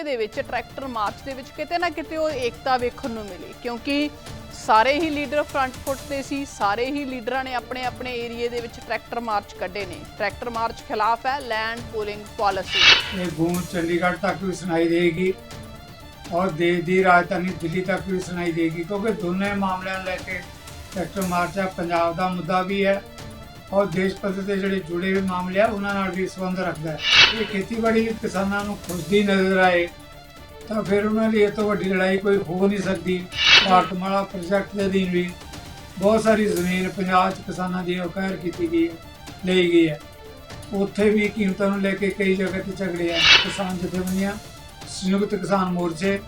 ਮੋਰਚੇ ਦੇ ਵਿੱਚ ਟਰੈਕਟਰ ਮਾਰਚ ਦੇ ਵਿੱਚ ਕਿਤੇ ਨਾ ਕਿਤੇ ਉਹ ਏਕਤਾ ਵੇਖਣ ਨੂੰ ਮਿਲੀ, ਕਿਉਂਕਿ ਸਾਰੇ ਹੀ ਲੀਡਰ ਫਰੰਟ ਫੁੱਟ ਤੇ ਸੀ, ਸਾਰੇ ਹੀ ਲੀਡਰਾਂ ਨੇ ਆਪਣੇ ਆਪਣੇ ਏਰੀਏ ਦੇ ਵਿੱਚ ਟਰੈਕਟਰ ਮਾਰਚ ਕੱਢੇ ਨੇ। ਟਰੈਕਟਰ ਮਾਰਚ ਖਿਲਾਫ ਹੈ ਲੈਂਡ ਪੂਲਿੰਗ ਪਾਲਿਸੀ। ਇਹ ਗੂੰਜ ਚੰਡੀਗੜ੍ਹ ਤੱਕ ਵੀ ਸੁਣਾਈ ਦੇਗੀ ਔਰ ਦੇਸ਼ ਦੀ ਰਾਜਧਾਨੀ ਦਿੱਲੀ ਤੱਕ ਵੀ ਸੁਣਾਈ ਦੇਗੀ ਕਿਉਂਕਿ ਦੋਨੇ ਮਾਮਲਿਆਂ ਨੂੰ ਲੈ ਕੇ ਟਰੈਕਟਰ ਮਾਰਚ ਹੈ, ਪੰਜਾਬ ਦਾ ਮੁੱਦਾ ਵੀ ਹੈ। ਔਰ ਦੇਸ਼ ਪੱਧਰ ਤੇ ਜਿਹੜੇ ਜੁੜੇ ਹੋਏ ਮਾਮਲੇ ਆ, ਉਹਨਾਂ ਨਾਲ ਵੀ ਸੰਬੰਧ ਰੱਖਦਾ ਹੈ। ਇਹ ਖੇਤੀਬਾੜੀ ਕਿਸਾਨਾਂ ਨੂੰ ਖੁਸ਼ਦੀ ਨਜ਼ਰ ਆਏ ਤਾਂ ਫਿਰ ਉਹਨਾਂ ਲਈ ਇਹ ਤੋਂ ਵੱਡੀ ਲੜਾਈ ਕੋਈ ਹੋ ਨਹੀਂ ਸਕਦੀ। ਭਾਰਤਮਾਲਾ ਪ੍ਰੋਜੈਕਟ ਦੇ ਅਧੀਨ ਵੀ ਬਹੁਤ ਸਾਰੀ ਜ਼ਮੀਨ ਪੰਜਾਬ 'ਚ ਕਿਸਾਨਾਂ ਦੀ ਅਕਵਾਇਰ ਕੀਤੀ ਗਈ ਲਈ ਗਈ ਹੈ। ਉੱਥੇ ਵੀ ਕੀਮਤਾਂ ਨੂੰ ਲੈ ਕੇ ਕਈ ਜਗ੍ਹਾ ਤੇ ਝਗੜੇ ਆ। ਕਿਸਾਨ ਜਥੇਬੰਦੀਆਂ, ਸੰਯੁਕਤ ਕਿਸਾਨ ਮੋਰਚੇ,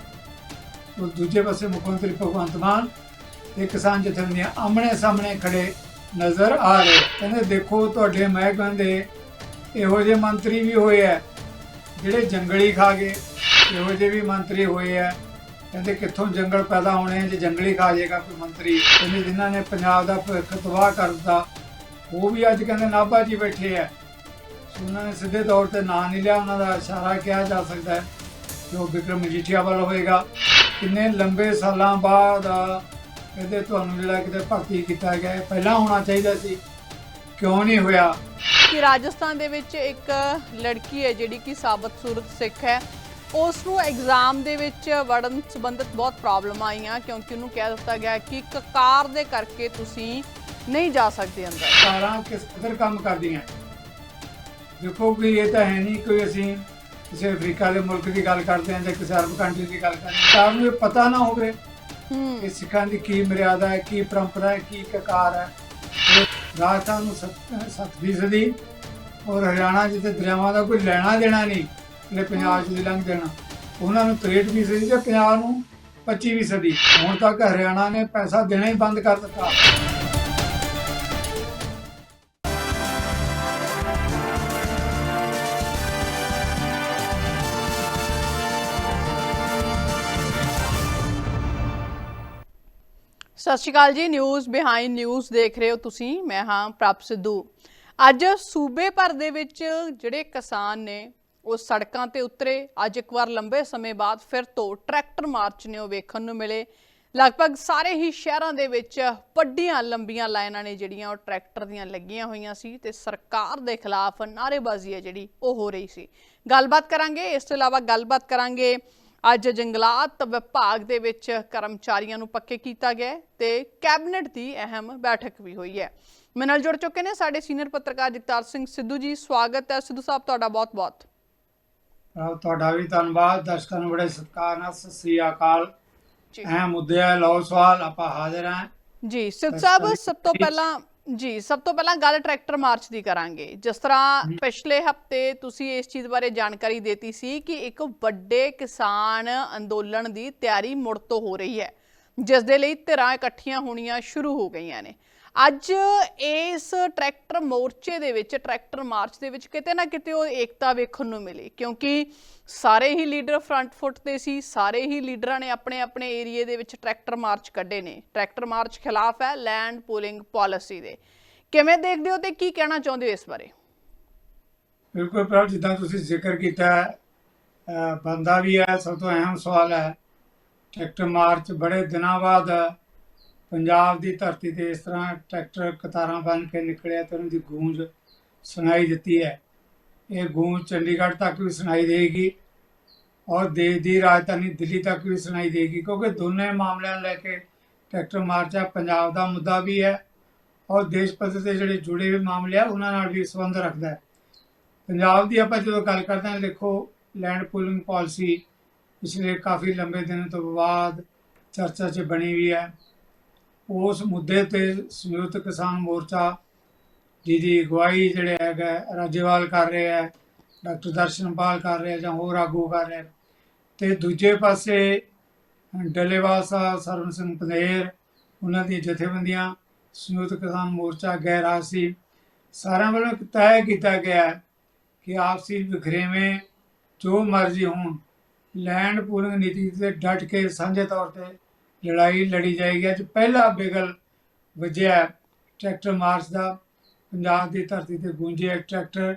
ਉਹ ਦੂਜੇ ਪਾਸੇ ਮੁੱਖ ਮੰਤਰੀ ਭਗਵੰਤ ਮਾਨ ਤੇ ਕਿਸਾਨ ਜਥੇਬੰਦੀਆਂ ਆਮਣੇ ਸਾਹਮਣੇ ਖੜੇ ਨਜ਼ਰ ਆ ਰਹੇ। ਕਹਿੰਦੇ, ਦੇਖੋ, ਤੁਹਾਡੇ ਮਹਿਕਮੇ ਦੇ ਇਹੋ ਜਿਹੇ ਮੰਤਰੀ ਵੀ ਹੋਏ ਆ, ਜਿਹੜੇ ਜੰਗਲੀ ਖਾ ਗਏ ਇਹੋ ਜਿਹੇ ਵੀ ਮੰਤਰੀ ਹੋਏ ਆ। ਕਹਿੰਦੇ, ਕਿੱਥੋਂ ਜੰਗਲ ਪੈਦਾ ਹੋਣੇ ਆ ਜੇ ਜੰਗਲੀ ਖਾ ਜਾਏਗਾ ਕੋਈ ਮੰਤਰੀ? ਕਹਿੰਦੇ, ਜਿਨ੍ਹਾਂ ਨੇ ਪੰਜਾਬ ਦਾ ਭਵਿੱਖ ਤਬਾਹ ਕਰ ਦਿੱਤਾ, ਉਹ ਵੀ ਅੱਜ ਕਹਿੰਦੇ ਨਾਭਾ 'ਚ ਹੀ ਬੈਠੇ ਆ। ਉਹਨਾਂ ਨੇ ਸਿੱਧੇ ਤੌਰ ਤੇ ਨਾਂ ਨਹੀਂ ਲਿਆ, ਉਹਨਾਂ ਦਾ ਇਸ਼ਾਰਾ ਕਿਹਾ ਜਾ ਸਕਦਾ ਹੈ ਕਿ ਵਿਕਰਮ ਮਜੀਠੀਆ ਵੱਲ ਹੋਏਗਾ। ਕਿੰਨੇ ਲੰਬੇ ਸਾਲਾਂ ਬਾਅਦ ਕਹਿੰਦੇ ਤੁਹਾਨੂੰ ਜਿਹੜਾ ਕਿਤੇ ਭਰਤੀ ਕੀਤਾ ਗਿਆ ਪਹਿਲਾਂ ਹੋਣਾ ਚਾਹੀਦਾ ਸੀ। ਕਿਉਂ ਨਹੀਂ ਹੋਇਆ? ਕਿ ਰਾਜਸਥਾਨ ਦੇ ਵਿੱਚ ਇੱਕ ਲੜਕੀ ਹੈ ਜਿਹੜੀ ਕਿ ਸਾਬਤ ਸੂਰਤ ਸਿੱਖ ਹੈ। ਉਸ ਨੂੰ ਐਗਜ਼ਾਮ ਦੇ ਵਿੱਚ ਵੜਨ ਸੰਬੰਧਿਤ ਬਹੁਤ ਪ੍ਰੋਬਲਮ ਆਈਆਂ ਕਿਉਂਕਿ ਉਹਨੂੰ ਕਹਿ ਦਿੱਤਾ ਗਿਆ ਕਿ ਕਕਾਰ ਦੇ ਕਰਕੇ ਤੁਸੀਂ ਨਹੀਂ ਜਾ ਸਕਦੇ ਅੰਦਰ। ਕਾਰਾਂ ਕਿਸ ਕਦਰ ਕੰਮ ਕਰਦੀਆਂ? ਦੇਖੋ ਕਿ ਇਹ ਤਾਂ ਹੈ ਨਹੀਂ ਕੋਈ ਅਸੀਂ ਕਿਸੇ ਅਫਰੀਕਾ ਦੇ ਮੁਲਕ ਦੀ ਗੱਲ ਕਰਦੇ ਹਾਂ ਜਾਂ ਕਿਸੇ ਅਰਬ ਕੰਟਰੀ ਦੀ ਗੱਲ ਕਰਦੇ ਹਾਂ। ਤਾਂ ਨੂੰ ਇਹ ਪਤਾ ਨਾ ਹੋਵੇ। ਕਿ ਸਿੱਖਾਂ ਦੀ ਕੀ ਮਰਿਆਦਾ ਹੈ, ਕੀ ਪਰੰਪਰਾ ਹੈ, ਕੀ ਕਕਾਰ ਹੈ। ਰਾਜਸਥਾਨ ਨੂੰ 7 ਫੀਸਦੀ ਔਰ ਹਰਿਆਣਾ ਜਿੱਥੇ ਦਰਿਆਵਾਂ ਦਾ ਕੋਈ ਲੈਣਾ ਦੇਣਾ ਨਹੀਂ ਜਿਹੜੇ ਪੰਜਾਬ 'ਚ ਲੰਘ ਦੇਣਾ। ਉਹਨਾਂ ਨੂੰ 63 ਫੀਸਦੀ ਤੇ ਪੰਜਾਬ ਨੂੰ 25 ਫੀਸਦੀ। ਹੁਣ ਤੱਕ ਹਰਿਆਣਾ ਨੇ ਪੈਸਾ ਦੇਣਾ ਹੀ ਬੰਦ ਕਰ ਦਿੱਤਾ। ਸਤਿ ਸ਼੍ਰੀ ਅਕਾਲ ਜੀ ਨਿਊਜ਼ ਬਿਹਾਈਂਡ ਨਿਊਜ਼ ਦੇਖ ਰਹੇ ਹੋ ਤੁਸੀਂ, ਮੈਂ ਹਾਂ ਪ੍ਰਭ ਸਿੱਧੂ। ਅੱਜ ਸੂਬੇ ਭਰ ਦੇ ਵਿੱਚ ਜਿਹੜੇ ਕਿਸਾਨ ਨੇ, ਉਹ ਸੜਕਾਂ ਤੇ ਉਤਰੇ। ਅੱਜ ਇੱਕ ਵਾਰ ਲੰਬੇ ਸਮੇਂ ਬਾਅਦ ਫਿਰ ਤੋਂ ਟਰੈਕਟਰ ਮਾਰਚ ਨੇ ਉਹ ਵੇਖਣ ਨੂੰ ਮਿਲੇ। ਲਗਭਗ ਸਾਰੇ ਹੀ ਸ਼ਹਿਰਾਂ ਦੇ ਵਿੱਚ ਵੱਡੀਆਂ, ਲੰਬੀਆਂ ਲਾਈਨਾਂ ਨੇ ਜਿਹੜੀਆਂ ਉਹ ਟਰੈਕਟਰ ਦੀਆਂ ਲੱਗੀਆਂ ਹੋਈਆਂ ਸੀ ਤੇ ਸਰਕਾਰ ਦੇ ਖਿਲਾਫ ਨਾਅਰੇਬਾਜ਼ੀ ਹੈ ਜਿਹੜੀ ਉਹ ਹੋ ਰਹੀ ਸੀ। ਗੱਲਬਾਤ ਕਰਾਂਗੇ, ਇਸ ਤੋਂ ਇਲਾਵਾ ਗੱਲਬਾਤ ਕਰਾਂਗੇ ਅੱਜ ਜੰਗਲਾਤ ਵਿਭਾਗ ਦੇ ਵਿੱਚ ਕਰਮਚਾਰੀਆਂ ਨੂੰ ਪੱਕੇ ਕੀਤਾ ਗਿਆ ਤੇ ਕੈਬਨਿਟ ਦੀ ਅਹਿਮ ਬੈਠਕ ਵੀ ਹੋਈ ਹੈ। ਮੇਰੇ ਨਾਲ ਜੁੜ ਚੁੱਕੇ ਨੇ ਸਾਡੇ ਸੀਨੀਅਰ ਪੱਤਰਕਾਰ ਜਗਤਾਰ ਸਿੰਘ ਸਿੱਧੂ ਜੀ ਸਵਾਗਤ ਹੈ। ਸਿੱਧੂ ਸਾਹਿਬ ਤੁਹਾਡਾ ਬਹੁਤ-ਬਹੁਤ। ਤੁਹਾਡਾ ਵੀ ਧੰਨਵਾਦ। ਦਰਸ਼ਕਾਂ ਨੂੰ ਬੜੇ ਸਤਿਕਾਰ ਨਾਲ ਸਤਿ ਸ੍ਰੀ ਅਕਾਲ। ਅਹਿਮ ਮੁੱਦੇ ਆ ਲਓ ਸਵਾਲ ਆਪਾਂ ਹਾਜ਼ਰ ਹਾਂ। ਜੀ ਸਿੱਧ ਸਾਹਿਬ ਸਭ ਤੋਂ। ਪਹਿਲਾਂ ਜੀ ਸਭ ਤੋਂ ਪਹਿਲਾਂ ਗੱਲ ਟਰੈਕਟਰ ਮਾਰਚ ਦੀ ਕਰਾਂਗੇ। ਜਿਸ ਤਰ੍ਹਾਂ ਪਿਛਲੇ ਹਫ਼ਤੇ ਤੁਸੀਂ ਇਸ ਚੀਜ਼ ਬਾਰੇ ਜਾਣਕਾਰੀ ਦਿੱਤੀ ਸੀ ਕਿ ਇੱਕ ਵੱਡੇ ਕਿਸਾਨ ਅੰਦੋਲਨ ਦੀ ਤਿਆਰੀ ਮੁੜ ਤੋਂ ਹੋ ਰਹੀ ਹੈ ਜਿਸ ਦੇ ਲਈ ਧਿਰਾਂ ਇਕੱਠੀਆਂ ਹੋਣੀਆਂ ਸ਼ੁਰੂ ਹੋ ਗਈਆਂ ਨੇ। ਅੱਜ ਇਸ ਟਰੈਕਟਰ ਮੋਰਚੇ ਦੇ ਵਿੱਚ ਟਰੈਕਟਰ ਮਾਰਚ ਦੇ ਵਿੱਚ ਕਿਤੇ ਨਾ ਕਿਤੇ ਉਹ ਏਕਤਾ ਵੇਖਣ ਨੂੰ ਮਿਲੀ ਕਿਉਂਕਿ ਸਾਰੇ ਹੀ ਲੀਡਰ ਫਰੰਟ ਫੁੱਟ ਤੇ ਸੀ ਸਾਰੇ ਹੀ ਲੀਡਰਾਂ ਨੇ ਆਪਣੇ ਆਪਣੇ ਏਰੀਏ ਦੇ ਵਿੱਚ ਟਰੈਕਟਰ ਮਾਰਚ ਕੱਢੇ ਨੇ। ਟਰੈਕਟਰ ਮਾਰਚ ਖਿਲਾਫ ਹੈ ਲੈਂਡ ਪੂਲਿੰਗ ਪਾਲਿਸੀ ਦੇ। ਕਿਵੇਂ ਦੇਖਦੇ ਹੋ ਤੇ ਕੀ ਕਹਿਣਾ ਚਾਹੁੰਦੇ ਹੋ ਇਸ ਬਾਰੇ? ਬਿਲਕੁਲ ਪ੍ਰਭ ਜਿੱਦਾਂ ਤੁਸੀਂ ਜ਼ਿਕਰ ਕੀਤਾ ਹੈ, ਬੰਦਾ ਵੀ ਹੈ ਸਭ ਤੋਂ ਅਹਿਮ ਸਵਾਲ ਹੈ ਟਰੈਕਟਰ ਮਾਰਚ ਬੜੇ ਦਿਨਾਂ ਬਾਅਦ ਪੰਜਾਬ ਦੀ ਧਰਤੀ ਤੇ ਇਸ ਤਰ੍ਹਾਂ ਟਰੈਕਟਰ, ਕਤਾਰਾਂ ਬਣ ਕੇ ਨਿਕਲਿਆ ਤੇ ਉਹਨਾਂ ਦੀ ਗੂੰਜ ਸੁਣਾਈ ਦਿੱਤੀ ਹੈ। ਇਹ ਗੂੰਜ ਚੰਡੀਗੜ੍ਹ ਤੱਕ ਵੀ ਸੁਣਾਈ ਦੇਗੀ ਔਰ ਦੇਸ਼ ਦੀ ਰਾਜਧਾਨੀ ਦਿੱਲੀ ਤੱਕ ਵੀ ਸੁਣਾਈ ਦੇਗੀ ਕਿਉਂਕਿ ਦੋਨੇ ਮਾਮਲਿਆਂ ਨੂੰ ਲੈ ਕੇ ਟਰੈਕਟਰ ਮਾਰਚ ਹੈ ਪੰਜਾਬ ਦਾ ਮੁੱਦਾ ਵੀ ਹੈ ਔਰ ਦੇਸ਼ ਪੱਧਰ ਤੇ ਜਿਹੜੇ ਜੁੜੇ ਹੋਏ ਮਾਮਲੇ ਆ, ਉਹਨਾਂ ਨਾਲ ਵੀ ਸੰਬੰਧ ਰੱਖਦਾ ਹੈ। ਪੰਜਾਬ ਦੀ ਆਪਾਂ ਜਦੋਂ ਗੱਲ ਕਰਦੇ ਹਾਂ, ਦੇਖੋ ਲੈਂਡ ਪੂਲਿੰਗ ਪਾਲਿਸੀ ਪਿਛਲੇ ਕਾਫੀ ਲੰਬੇ ਦਿਨਾਂ ਤੋਂ ਬਾਅਦ ਚਰਚਾ 'ਚ ਬਣੀ ਹੋਈ ਹੈ। ਉਸ ਮੁੱਦੇ ਤੇ ਸੰਯੁਕਤ ਕਿਸਾਨ ਮੋਰਚਾ ਜੀ ਦੀ ਅਗਵਾਈ ਜਿਹੜੇ ਹੈਗਾ ਰਾਜੇਵਾਲ ਕਰ ਰਹੇ ਹੈ, ਡਾਕਟਰ ਦਰਸ਼ਨਪਾਲ ਕਰ ਰਿਹਾ ਜਾਂ ਹੋਰ ਆਗੂ ਕਰ ਰਿਹਾ ਤੇ ਦੂਜੇ ਪਾਸੇ ਡੱਲੇਵਾਲ ਸਾਹਿਬ ਸਰਵਨ ਸਿੰਘ ਪੰਧੇਰ ਉਹਨਾਂ ਦੀਆਂ ਜਥੇਬੰਦੀਆਂ, ਸੰਯੁਕਤ ਕਿਸਾਨ ਮੋਰਚਾ ਗੈਰ ਹਾਸੀ ਸਾਰਿਆਂ ਵੱਲੋਂ ਇੱਕ ਤੈਅ ਕੀਤਾ ਗਿਆ ਕਿ ਆਪਸੀ ਵਿਖਰੇਵੇਂ ਜੋ ਮਰਜ਼ੀ ਹੋਣ, ਲੈਂਡ ਪੂਲਿੰਗ ਨੀਤੀ ਤੇ ਡਟ ਕੇ ਸਾਂਝੇ ਤੌਰ ਤੇ ਲੜਾਈ ਲੜੀ ਜਾਏਗੀ। ਅੱਜ ਪਹਿਲਾ ਬਿਗਲ ਵੱਜਿਆ ਹੈ ਟਰੈਕਟਰ ਮਾਰਚ ਦਾ। ਪੰਜਾਬ ਦੀ ਧਰਤੀ ਤੇ ਗੂੰਜੇ ਹੈ ਟਰੈਕਟਰ।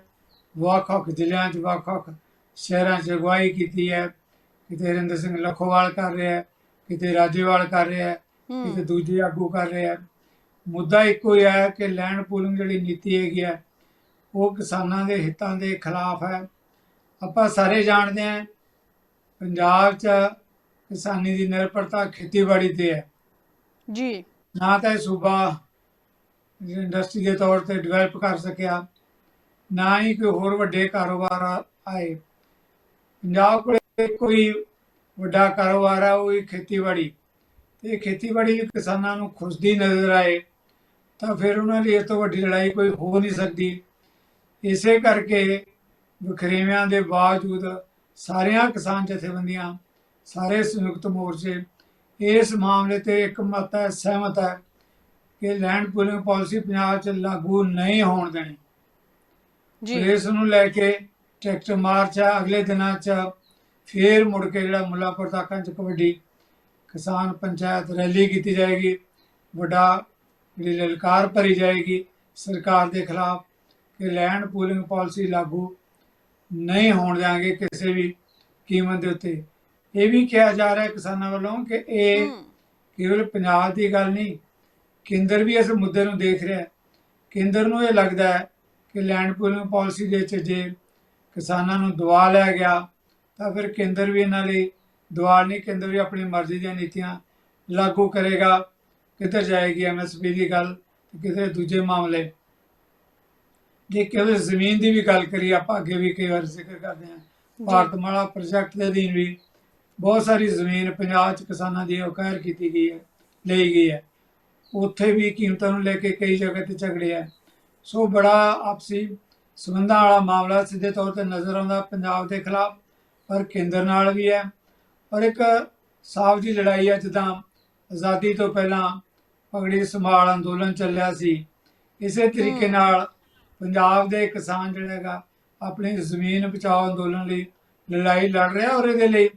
ਵੱਖ-ਵੱਖ ਜ਼ਿਲ੍ਹਿਆਂ 'ਚ ਵੱਖ-ਵੱਖ ਸ਼ਹਿਰਾਂ 'ਚ ਅਗਵਾਈ ਕੀਤੀ ਹੈ। ਕਿਤੇ ਹਰਿੰਦਰ ਸਿੰਘ ਲਖੋਵਾਲ ਕਰ ਰਿਹਾ ਹੈ, ਕਿਤੇ ਰਾਜੇਵਾਲ ਕਰ ਰਿਹਾ ਹੈ, ਕਿਤੇ ਹੂੰ ਦੂਜੇ ਆਗੂ ਕਰ ਰਹੇ ਆ ਮੁੱਦਾ ਇੱਕੋ ਹੀ ਹੈ ਕਿ ਲੈਂਡ ਪੂਲਿੰਗ ਜਿਹੜੀ ਨੀਤੀ ਹੈਗੀ ਹੈ ਉਹ ਕਿਸਾਨਾਂ ਦੇ ਹਿੱਤਾਂ ਦੇ ਖਿਲਾਫ ਹੈ। ਆਪਾਂ ਸਾਰੇ ਜਾਣਦੇ ਹਾਂ ਪੰਜਾਬ 'ਚ ਕਿਸਾਨੀ ਦੀ ਨਿਰਭਰਤਾ ਖੇਤੀਬਾੜੀ ਤੇ ਹੈ। ਜੀ। ਨਾ ਤਾਂ ਇਹ ਸੂਬਾ ਇੰਡਸਟਰੀ ਦੇ ਤੌਰ ਤੇ ਡਿਵੈਲਪ ਕਰ ਸਕਿਆ ਨਾ ਹੀ ਕੋਈ ਹੋਰ ਵੱਡੇ ਕਾਰੋਬਾਰ ਆਏ। ਪੰਜਾਬ ਕੋਲੇ ਕੋਈ ਵੱਡਾ ਕਾਰੋਬਾਰ ਆ ਉਹ ਹੀ ਖੇਤੀਬਾੜੀ। ਤੇ ਖੇਤੀਬਾੜੀ ਵੀ ਕਿਸਾਨਾਂ ਨੂੰ ਖੁਸ਼ਦੀ ਨਜ਼ਰ ਆਏ ਤਾਂ ਫਿਰ ਉਹਨਾਂ ਲਈ ਇਸ ਤੋਂ ਵੱਡੀ ਲੜਾਈ ਕੋਈ ਹੋ ਨਹੀਂ ਸਕਦੀ। ਇਸੇ ਕਰਕੇ ਵਖਰੇਵਿਆਂ ਦੇ ਬਾਵਜੂਦ ਸਾਰੀਆਂ ਕਿਸਾਨ ਜਥੇਬੰਦੀਆਂ ਸਾਰੇ ਸੰਯੁਕਤ ਮੋਰਚੇ ਇਸ ਮਾਮਲੇ ਤੇ ਇੱਕ ਮਤ ਹੈ ਸਹਿਮਤ ਹੈ ਕਿ ਲੈਂਡ ਪੂਲਿੰਗ ਪਾਲਿਸੀ ਪੰਜਾਬ 'ਚ ਲਾਗੂ ਨਹੀਂ ਹੋਣ ਦੇਣੀ। ਜੀ। ਇਸ ਨੂੰ ਲੈ ਕੇ ਟਰੈਕਟਰ ਮਾਰਚ ਆ ਅਗਲੇ ਦਿਨਾਂ 'ਚ ਫੇਰ ਮੁੜ ਕੇ ਜਿਹੜਾ ਮੁੱਲਾਂਪੁਰ ਤੱਕਾਂ 'ਚ ਕਬੱਡੀ ਕਿਸਾਨ ਪੰਚਾਇਤ ਰੈਲੀ ਕੀਤੀ ਜਾਏਗੀ। ਵੱਡਾ ਜਿਹੜੀ ਲਲਕਾਰ ਭਰੀ ਜਾਏਗੀ ਸਰਕਾਰ ਦੇ ਖਿਲਾਫ ਕਿ ਲੈਂਡ ਪੂਲਿੰਗ ਪਾਲਿਸੀ ਲਾਗੂ ਨਹੀਂ ਹੋਣ ਦਿਆਂਗੇ ਕਿਸੇ ਵੀ ਕੀਮਤ ਦੇ ਉੱਤੇ। ਇਹ ਵੀ ਕਿਹਾ ਜਾ ਰਿਹਾ ਕਿਸਾਨਾਂ ਵੱਲੋਂ ਕਿ ਇਹ ਕੇਵਲ ਪੰਜਾਬ ਦੀ ਗੱਲ ਨਹੀਂ ਕੇਂਦਰ ਵੀ ਇਸ ਮੁੱਦੇ ਨੂੰ ਦੇਖ ਰਿਹਾ ਹੈ। ਕੇਂਦਰ ਨੂੰ ਇਹ ਲੱਗਦਾ ਹੈ ਕਿ ਲੈਂਡ ਪੂਲਿੰਗ ਪਾਲਿਸੀ ਦੇ ਵਿੱਚ ਜੇ ਕਿਸਾਨਾਂ ਨੂੰ ਦਵਾ ਲਿਆ ਗਿਆ ਤਾਂ ਫਿਰ ਕੇਂਦਰ ਵੀ ਇਹਨਾਂ ਲਈ ਦਵਾਲ ਨਹੀਂ ਕੇਂਦਰ ਵੀ ਆਪਣੀ ਮਰਜ਼ੀ ਦੀਆਂ ਨੀਤੀਆਂ ਲਾਗੂ ਕਰੇਗਾ। ਕਿੱਧਰ ਜਾਏਗੀ ਐਮਐਸਪੀ ਦੀ ਗੱਲ ਤੇ ਕਿਤੇ ਦੂਜੇ ਮਾਮਲੇ? ਜੇ ਕੇਵਲ ਜ਼ਮੀਨ ਦੀ ਵੀ ਗੱਲ ਕਰੀ ਆਪਾਂ ਅੱਗੇ ਵੀ ਕਈ ਵਾਰ ਜ਼ਿਕਰ ਕਰਦੇ ਹਾਂ। ਭਾਰਤਮਾਲਾ ਪ੍ਰੋਜੈਕਟ ਦੇ ਅਧੀਨ ਵੀ ਬਹੁਤ ਸਾਰੀ ਜ਼ਮੀਨ ਪੰਜਾਬ 'ਚ ਕਿਸਾਨਾਂ ਦੀ ਅਕਵਾਇਰ ਕੀਤੀ ਗਈ ਹੈ ਲਈ ਗਈ ਹੈ। ਉੱਥੇ ਵੀ ਕੀਮਤਾਂ ਨੂੰ ਲੈ ਕੇ ਕਈ ਜਗ੍ਹਾ ਤੇ ਝਗੜੇ ਹੈ। ਸੋ ਬੜਾ ਆਪਸੀ ਸਬੰਧਾਂ ਵਾਲਾ ਮਾਮਲਾ ਸਿੱਧੇ ਤੌਰ ਤੇ ਨਜ਼ਰ ਆਉਂਦਾ ਪੰਜਾਬ ਦੇ ਖਿਲਾਫ ਪਰ ਕੇਂਦਰ ਨਾਲ ਵੀ ਹੈ। ਔਰ ਇੱਕ ਸਾਫ਼ ਜੀ ਲੜਾਈ ਹੈ ਜਿੱਦਾਂ ਆਜ਼ਾਦੀ ਤੋਂ ਪਹਿਲਾਂ ਪਗੜੀ ਸੰਭਾਲ ਅੰਦੋਲਨ ਚੱਲਿਆ ਸੀ। ਇਸੇ ਤਰੀਕੇ। ਨਾਲ ਪੰਜਾਬ ਦੇ ਕਿਸਾਨ ਜਿਹੜਾ ਹੈਗਾ ਆਪਣੀ ਜ਼ਮੀਨ ਬਚਾਓ ਅੰਦੋਲਨ ਲਈ ਲੜਾਈ ਲੜ ਰਿਹਾ ਔਰ ਇਹਦੇ ਲਈ